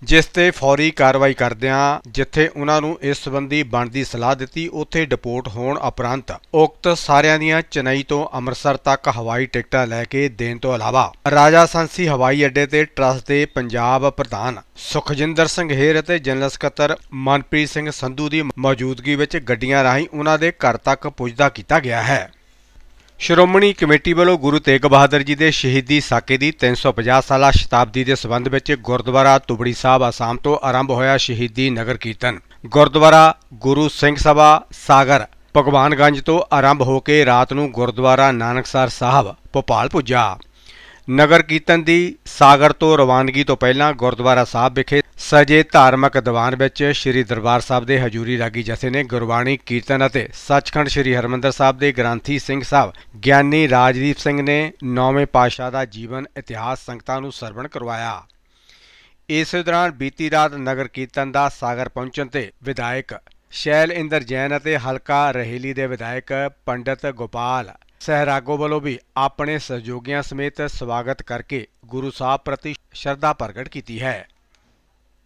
ਜਿਸ ਤੇ ਫੌਰੀ ਕਾਰਵਾਈ ਕਰਦਿਆਂ ਜਿੱਥੇ ਉਹਨਾਂ ਨੂੰ ਇਸ ਸੰਬੰਧੀ ਬਣਦੀ ਸਲਾਹ ਦਿੱਤੀ, ਉੱਥੇ ਡਿਪੋਰਟ ਹੋਣ ਉਪਰੰਤ ਉਕਤ ਸਾਰਿਆਂ ਦੀਆਂ ਚੇਨਈ ਤੋਂ ਅੰਮ੍ਰਿਤਸਰ ਤੱਕ ਹਵਾਈ ਟਿਕਟਾਂ ਲੈ ਕੇ ਦੇਣ ਤੋਂ ਇਲਾਵਾ ਰਾਜਾ ਸੰਸੀ ਹਵਾਈ ਅੱਡੇ ਤੇ ਟਰੱਸਟ ਦੇ ਪੰਜਾਬ ਪ੍ਰਧਾਨ ਸੁਖਜਿੰਦਰ ਸਿੰਘ ਹੇਰ ਅਤੇ ਜਨਰਲ ਸਕੱਤਰ ਮਨਪ੍ਰੀਤ ਸਿੰਘ ਸੰਧੂ ਦੀ ਮੌਜੂਦਗੀ ਵਿੱਚ ਗੱਡੀਆਂ ਰਾਹੀਂ ਉਹਨਾਂ ਦੇ ਘਰ ਤੱਕ ਪੁੱਜਦਾ ਕੀਤਾ ਗਿਆ ਹੈ। ਸ਼੍ਰੋਮਣੀ ਕਮੇਟੀ ਵੱਲੋਂ ਗੁਰੂ ਤੇਗ ਬਹਾਦਰ ਜੀ ਦੇ ਸ਼ਹੀਦੀ ਸਾਕੇ ਦੀ 350 ਸਾਲਾ ਸ਼ਤਾਬਦੀ ਦੇ ਸਬੰਧ ਵਿੱਚ ਗੁਰਦੁਆਰਾ ਤੁਬੜੀ ਸਾਹਿਬ ਆਸਾਮ ਤੋਂ ਆਰੰਭ ਹੋਇਆ ਸ਼ਹੀਦੀ ਨਗਰ ਕੀਰਤਨ। ਗੁਰਦੁਆਰਾ ਗੁਰੂ ਸਿੰਘ ਸਭਾ ਸਾਗਰ ਭਗਵਾਨਗੰਜ ਤੋਂ ਆਰੰਭ ਹੋ ਕੇ ਰਾਤ ਨੂੰ ਗੁਰਦੁਆਰਾ ਨਾਨਕਸਰ ਸਾਹਿਬ, ਭੋਪਾਲ ਪੁੱਜਾ। ਨਗਰ ਕੀਰਤਨ ਦੀ ਸਾਗਰ ਤੋਂ ਰਵਾਨਗੀ ਤੋਂ ਪਹਿਲਾਂ ਗੁਰਦੁਆਰਾ ਸਾਹਿਬ ਵਿਖੇ ਸਜੇ ਧਾਰਮਿਕ ਦੀਵਾਨ ਵਿੱਚ ਸ੍ਰੀ ਦਰਬਾਰ ਸਾਹਿਬ ਦੇ ਹਜੂਰੀ ਰਾਗੀ ਜਥੇ ਨੇ ਗੁਰਬਾਣੀ ਕੀਰਤਨ ਅਤੇ ਸੱਚਖੰਡ ਸ੍ਰੀ ਹਰਮੰਦਰ ਸਾਹਿਬ ਦੇ ਗ੍ਰੰਥੀ ਸਿੰਘ ਸਾਹਿਬ, ਗਿਆਨੀ ਰਾਜਦੀਪ ਸਿੰਘ ਨੇ ਨੌਵੇਂ ਪਾਤਸ਼ਾਹ ਦਾ ਜੀਵਨ, ਇਤਿਹਾਸ, ਸੰਗਤਾਂ ਨੂੰ ਸਰਵਣ ਕਰਵਾਇਆ। ਇਸੇ ਦੌਰਾਨ ਬੀਤੀ ਰਾਤ ਨਗਰ ਕੀਰਤਨ ਦਾ ਸਾਗਰ ਪਹੁੰਚਣ ਤੇ ਵਿਧਾਇਕ ਸ਼ੈਲ ਇੰਦਰ ਜੈਨ ਅਤੇ ਹਲਕਾ ਰਹੇਲੀ ਦੇ ਵਿਧਾਇਕ ਪੰਡਿਤ ਗੋਪਾਲ ਸਹਿਰਾਗੋ ਵੱਲੋਂ ਵੀ ਆਪਣੇ ਸਹਿਯੋਗੀਆਂ ਸਮੇਤ ਸਵਾਗਤ ਕਰਕੇ ਗੁਰੂ ਸਾਹਿਬ ਪ੍ਰਤੀ ਸ਼ਰਧਾ ਪ੍ਰਗਟ ਕੀਤੀ ਹੈ।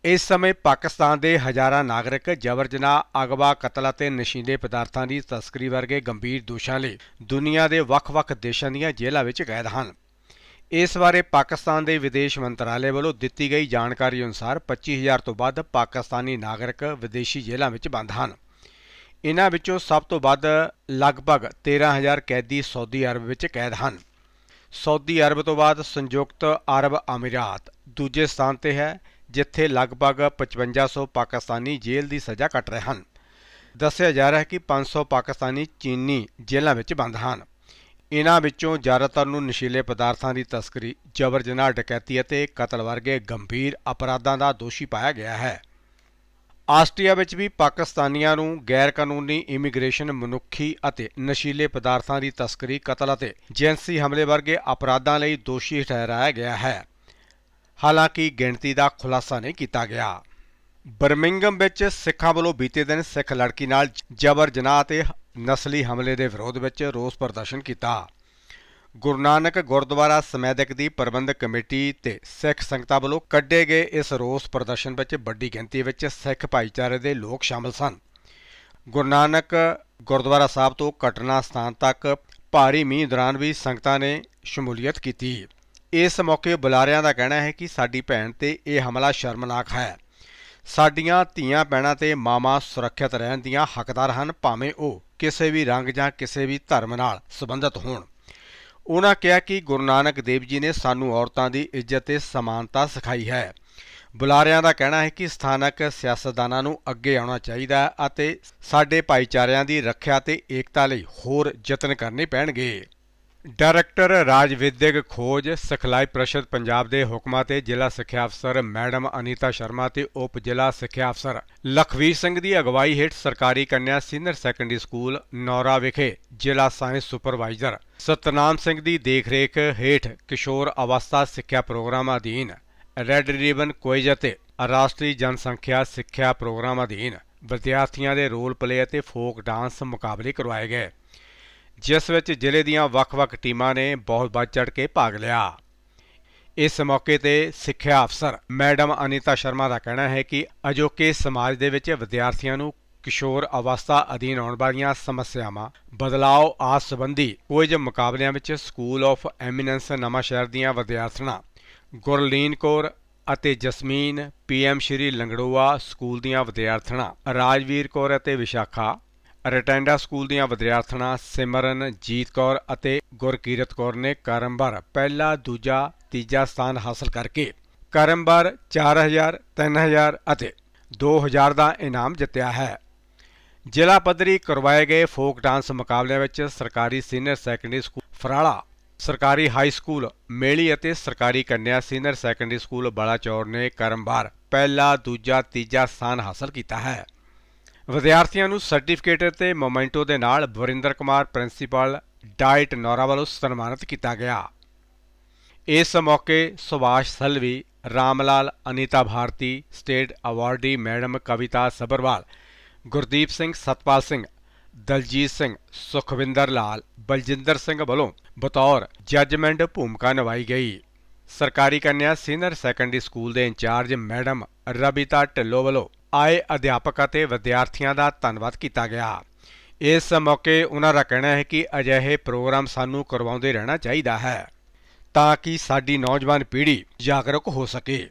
ਇਸ ਸਮੇਂ ਪਾਕਿਸਤਾਨ ਦੇ ਹਜ਼ਾਰਾਂ ਨਾਗਰਿਕ ਜਬਰ ਜਨਾਹ ਅਗਵਾ, ਕਤਲ ਅਤੇ ਨਸ਼ੀਲੇ ਪਦਾਰਥਾਂ ਦੀ ਤਸਕਰੀ ਵਰਗੇ ਗੰਭੀਰ ਦੋਸ਼ਾਂ ਲਈ ਦੁਨੀਆ ਦੇ ਵੱਖ-ਵੱਖ ਦੇਸ਼ਾਂ ਦੀਆਂ ਜੇਲ੍ਹਾਂ ਵਿੱਚ ਕੈਦ ਹਨ। ਇਸ ਬਾਰੇ ਪਾਕਿਸਤਾਨ ਦੇ ਵਿਦੇਸ਼ ਮੰਤਰਾਲੇ ਵੱਲੋਂ ਦਿੱਤੀ ਗਈ ਜਾਣਕਾਰੀ ਅਨੁਸਾਰ 25000 ਤੋਂ ਵੱਧ ਪਾਕਿਸਤਾਨੀ ਨਾਗਰਿਕ ਵਿਦੇਸ਼ੀ ਜੇਲ੍ਹਾਂ ਵਿੱਚ ਬੰਦ ਹਨ। ਇਨ੍ਹਾਂ ਵਿੱਚੋਂ ਸਭ ਤੋਂ ਵੱਧ ਲਗਭਗ 13000 ਕੈਦੀ ਸਾਊਦੀ ਅਰਬ ਵਿੱਚ ਕੈਦ ਹਨ। ਸਾਊਦੀ ਅਰਬ ਤੋਂ ਬਾਅਦ ਸੰਯੁਕਤ ਅਰਬ ਅਮੀਰਾਤ ਦੂਜੇ ਸਥਾਨ ਤੇ ਹੈ ਜਿੱਥੇ ਲਗਭਗ 5500 ਪਾਕਿਸਤਾਨੀ ਜੇਲ੍ਹ ਦੀ ਸਜ਼ਾ ਕੱਟ ਰਹੇ ਹਨ। ਦੱਸਿਆ ਜਾ ਰਿਹਾ ਹੈ ਕਿ 500 ਪਾਕਿਸਤਾਨੀ ਚੀਨੀ ਜੇਲ੍ਹਾਂ ਵਿੱਚ ਬੰਦ ਹਨ। ਇਨ੍ਹਾਂ ਵਿੱਚੋਂ ਜ਼ਿਆਦਾਤਰ ਨੂੰ ਨਸ਼ੀਲੇ ਪਦਾਰਥਾਂ ਦੀ ਤਸਕਰੀ, ਜਬਰ ਜਨਾਹ ਡਕੈਤੀ ਅਤੇ ਕਤਲ ਵਰਗੇ ਗੰਭੀਰ ਅਪਰਾਧਾਂ ਦਾ ਦੋਸ਼ੀ ਪਾਇਆ ਗਿਆ ਹੈ। ਆਸਟਰੀਆ ਵਿੱਚ ਵੀ ਪਾਕਿਸਤਾਨੀਆਂ ਨੂੰ ਗੈਰ ਕਾਨੂੰਨੀ ਇਮੀਗ੍ਰੇਸ਼ਨ ਮਨੁੱਖੀ ਅਤੇ ਨਸ਼ੀਲੇ ਪਦਾਰਥਾਂ ਦੀ ਤਸਕਰੀ, ਕਤਲ ਅਤੇ ਜਿਨਸੀ ਹਮਲੇ ਵਰਗੇ ਅਪਰਾਧਾਂ ਲਈ ਦੋਸ਼ੀ ਠਹਿਰਾਇਆ ਗਿਆ ਹੈ। ਹਾਲਾਂਕਿ ਗਿਣਤੀ ਦਾ ਖੁਲਾਸਾ ਨਹੀਂ ਕੀਤਾ ਗਿਆ। ਬਰਮਿੰਗਮ ਵਿੱਚ ਸਿੱਖਾਂ ਵੱਲੋਂ ਬੀਤੇ ਦਿਨ ਸਿੱਖ ਲੜਕੀ ਨਾਲ ਜਬਰ ਜਨਾਹ ਅਤੇ ਨਸਲੀ ਹਮਲੇ ਦੇ ਵਿਰੋਧ ਵਿੱਚ ਰੋਸ ਪ੍ਰਦਰਸ਼ਨ ਕੀਤਾ। ਗੁਰੂ ਨਾਨਕ ਗੁਰਦੁਆਰਾ ਸਮੈਦਕ ਦੀ ਪ੍ਰਬੰਧਕ ਕਮੇਟੀ ਤੇ ਸਿੱਖ ਸੰਗਤਾਂ ਵੱਲੋਂ ਕੱਢੇ ਗਏ ਇਸ ਰੋਸ ਪ੍ਰਦਰਸ਼ਨ ਵਿੱਚ ਵੱਡੀ ਗਿਣਤੀ ਵਿੱਚ ਸਿੱਖ ਭਾਈਚਾਰੇ ਦੇ ਲੋਕ ਸ਼ਾਮਲ ਸਨ। ਗੁਰੂ ਨਾਨਕ ਗੁਰਦੁਆਰਾ ਸਾਹਿਬ ਤੋਂ ਘਟਨਾ ਸਥਾਨ ਤੱਕ ਭਾਰੀ ਮੀਂਹ ਦੌਰਾਨ ਵੀ ਸੰਗਤਾਂ ਨੇ ਸ਼ਮੂਲੀਅਤ ਕੀਤੀ। ਇਸ ਮੌਕੇ ਬੁਲਾਰਿਆਂ ਦਾ ਕਹਿਣਾ ਹੈ ਕਿ ਸਾਡੀ ਭੈਣ ਤੇ ਇਹ ਹਮਲਾ ਸ਼ਰਮਨਾਕ ਹੈ। ਸਾਡੀਆਂ ਧੀਆਂ ਭੈਣਾਂ ਤੇ ਮਾਵਾਂ ਸੁਰੱਖਿਅਤ ਰਹਿਣ ਦੀਆਂ ਹੱਕਦਾਰ ਹਨ, ਭਾਵੇਂ ਉਹ ਕਿਸੇ ਵੀ ਰੰਗ ਜਾਂ ਕਿਸੇ ਵੀ ਧਰਮ ਨਾਲ ਸੰਬੰਧਿਤ ਹੋਣ। ਉਹਨਾਂ ਕਿਹਾ ਕਿ ਗੁਰੂ ਨਾਨਕ ਦੇਵ ਜੀ ਨੇ ਸਾਨੂੰ ਔਰਤਾਂ ਦੀ ਇੱਜ਼ਤ ਤੇ ਸਮਾਨਤਾ ਸਿਖਾਈ ਹੈ। ਬੁਲਾਰਿਆਂ ਦਾ ਕਹਿਣਾ ਹੈ ਕਿ ਸਥਾਨਕ ਸਿਆਸਤਦਾਨਾਂ ਨੂੰ ਅੱਗੇ ਆਉਣਾ ਚਾਹੀਦਾ ਅਤੇ ਸਾਡੇ ਭਾਈਚਾਰਿਆਂ ਦੀ ਰੱਖਿਆ ਤੇ ਏਕਤਾ ਲਈ ਹੋਰ ਯਤਨ ਕਰਨੇ ਪੈਣਗੇ। ਡਾਇਰੈਕਟਰ ਰਾਜ ਵਿਦਿਅਕ ਖੋਜ, ਸਿਖਲਾਈ ਪ੍ਰਸ਼ਦ ਪੰਜਾਬ ਦੇ ਹੁਕਮਾਂ ਤੇ ਜ਼ਿਲ੍ਹਾ ਸਿੱਖਿਆ ਅਫਸਰ ਮੈਡਮ ਅਨੀਤਾ ਸ਼ਰਮਾ ਤੇ ਉਪ ਜ਼ਿਲ੍ਹਾ ਸਿੱਖਿਆ ਅਫਸਰ ਲਖਵੀਰ ਸਿੰਘ ਦੀ ਅਗਵਾਈ ਹੇਠ ਸਰਕਾਰੀ ਕੰਨਿਆ ਸੀਨੀਅਰ ਸੈਕੰਡਰੀ ਸਕੂਲ ਨੌਰਾ ਵਿਖੇ ਜ਼ਿਲ੍ਹਾ ਸਾਇੰਸ ਸੁਪਰਵਾਈਜ਼ਰ ਸਤਨਾਮ ਸਿੰਘ ਦੀ ਦੇਖਰੇਖ ਹੇਠ ਕਿਸ਼ੋਰ ਅਵਸਥਾ ਸਿੱਖਿਆ ਪ੍ਰੋਗਰਾਮ ਅਧੀਨ ਰੈੱਡ ਰਿਬਨ ਕੁਇਜ਼ ਅਤੇ ਰਾਸ਼ਟਰੀ ਜਨਸੰਖਿਆ ਸਿੱਖਿਆ ਪ੍ਰੋਗਰਾਮ ਅਧੀਨ ਵਿਦਿਆਰਥੀਆਂ ਦੇ ਰੋਲ ਪਲੇ ਅਤੇ ਫੋਕ ਡਾਂਸ ਮੁਕਾਬਲੇ ਕਰਵਾਏ ਗਏ। ਜਿਸ ਵਿੱਚ ਜ਼ਿਲ੍ਹੇ ਦੀਆਂ ਵੱਖ-ਵੱਖ ਟੀਮਾਂ ਨੇ ਬਹੁਤ ਵੱਧ ਚੜ੍ਹ ਕੇ ਭਾਗ ਲਿਆ। ਇਸ ਮੌਕੇ ਤੇ ਸਿੱਖਿਆ ਅਫਸਰ ਮੈਡਮ ਅਨੀਤਾ ਸ਼ਰਮਾ ਦਾ ਕਹਿਣਾ ਹੈ ਕਿ ਅਜੋਕੇ ਸਮਾਜ ਦੇ ਵਿੱਚ ਵਿਦਿਆਰਥੀਆਂ ਨੂੰ ਕਿਸ਼ੋਰ ਅਵਸਥਾ ਅਧੀਨ ਆਉਣ ਵਾਲੀਆਂ ਸਮੱਸਿਆਵਾਂ, ਬਦਲਾਓ ਆਦਿ ਸੰਬੰਧੀ ਕੁਝ ਮੁਕਾਬਲਿਆਂ ਵਿੱਚ ਸਕੂਲ ਆਫ ਐਮੀਨੈਂਸ ਨਵਾਂਸ਼ਹਿਰ ਦੀਆਂ ਵਿਦਿਆਰਥਣਾਂ ਗੁਰਲੀਨ ਕੌਰ ਅਤੇ ਜਸਮੀਨ ਪੀਐਮ ਸ਼੍ਰੀ ਲੰਗੜੋਆ ਸਕੂਲ ਦੀਆਂ ਵਿਦਿਆਰਥਣਾਂ ਰਾਜਵੀਰ ਕੌਰ ਅਤੇ ਵਿਸ਼ਾਖਾ ਰਟੈਂਡਾ ਸਕੂਲ ਦੀਆਂ ਵਿਦਿਆਰਥਣਾਂ ਸਿਮਰਨ, ਜੀਤ ਕੌਰ ਅਤੇ ਗੁਰਕੀਰਤ ਕੌਰ ਨੇ ਕਰਮਵਾਰ ਪਹਿਲਾ, ਦੂਜਾ, ਤੀਜਾ ਸਥਾਨ ਹਾਸਲ ਕਰਕੇ ਕਰਮਬਰ 4000 3000 ਅਤੇ 2000 ਦਾ ਇਨਾਮ ਜਿੱਤਿਆ ਹੈ। ਜ਼ਿਲ੍ਹਾ ਪੱਧਰੀ ਕਰਵਾਏ ਗਏ ਫੋਕ ਡਾਂਸ ਮੁਕਾਬਲਿਆਂ ਵਿੱਚ ਸਰਕਾਰੀ ਸੀਨੀਅਰ ਸੈਕੰਡਰੀ ਸਕੂਲ ਫਰਾਲਾ, ਸਰਕਾਰੀ ਹਾਈ ਸਕੂਲ ਮੇਲੀ ਅਤੇ ਸਰਕਾਰੀ ਕੰਨਿਆ ਸੀਨੀਅਰ ਸੈਕੰਡਰੀ ਸਕੂਲ ਬਾਲਾਚੌਰ ਨੇ ਕਰਮਵਾਰ ਪਹਿਲਾ, ਦੂਜਾ, ਤੀਜਾ ਸਥਾਨ ਹਾਸਲ ਕੀਤਾ ਹੈ। ਵਿਦਿਆਰਥੀਆਂ ਨੂੰ ਸਰਟੀਫਿਕੇਟ ਅਤੇ ਮੋਮੈਂਟੋ ਦੇ ਨਾਲ ਵਰਿੰਦਰ ਕੁਮਾਰ ਪ੍ਰਿੰਸੀਪਲ ਡਾਇਟ ਨੌਰਾ ਵੱਲੋਂ ਸਨਮਾਨਿਤ ਕੀਤਾ ਗਿਆ। ਇਸ ਮੌਕੇ Subhash Salvi, Ramlal, Anita Bharti state awardee madam Kavita Sabharwal Gurdeep Singh Satpal Singh, Daljit Singh, Sukhwinder Lal, Baljinder Singh ਵੱਲੋਂ ਬਤੌਰ ਜੱਜਮੈਂਟ ਭੂਮਿਕਾ ਨਿਭਾਈ ਗਈ। ਸਰਕਾਰੀ ਕੰਨਿਆ ਸੀਨੀਅਰ ਸੈਕੰਡਰੀ ਸਕੂਲ ਦੇ ਇੰਚਾਰਜ ਮੈਡਮ ਰਬਿਤਾ ਢਿੱਲੋਂ ਵੱਲੋਂ ਆਏ ਅਧਿਆਪਕ ਅਤੇ ਵਿਦਿਆਰਥੀਆਂ ਦਾ ਧੰਨਵਾਦ ਕੀਤਾ ਗਿਆ। ਇਸ ਮੌਕੇ ਉਹਨਾਂ ਦਾ ਕਹਿਣਾ ਹੈ ਕਿ ਅਜਿਹੇ ਪ੍ਰੋਗਰਾਮ ਸਾਨੂੰ ਕਰਵਾਉਂਦੇ ਰਹਿਣਾ ਚਾਹੀਦਾ ਹੈ ਤਾਂ ਕਿ ਸਾਡੀ ਨੌਜਵਾਨ ਪੀੜ੍ਹੀ ਜਾਗਰੂਕ ਹੋ ਸਕੇ।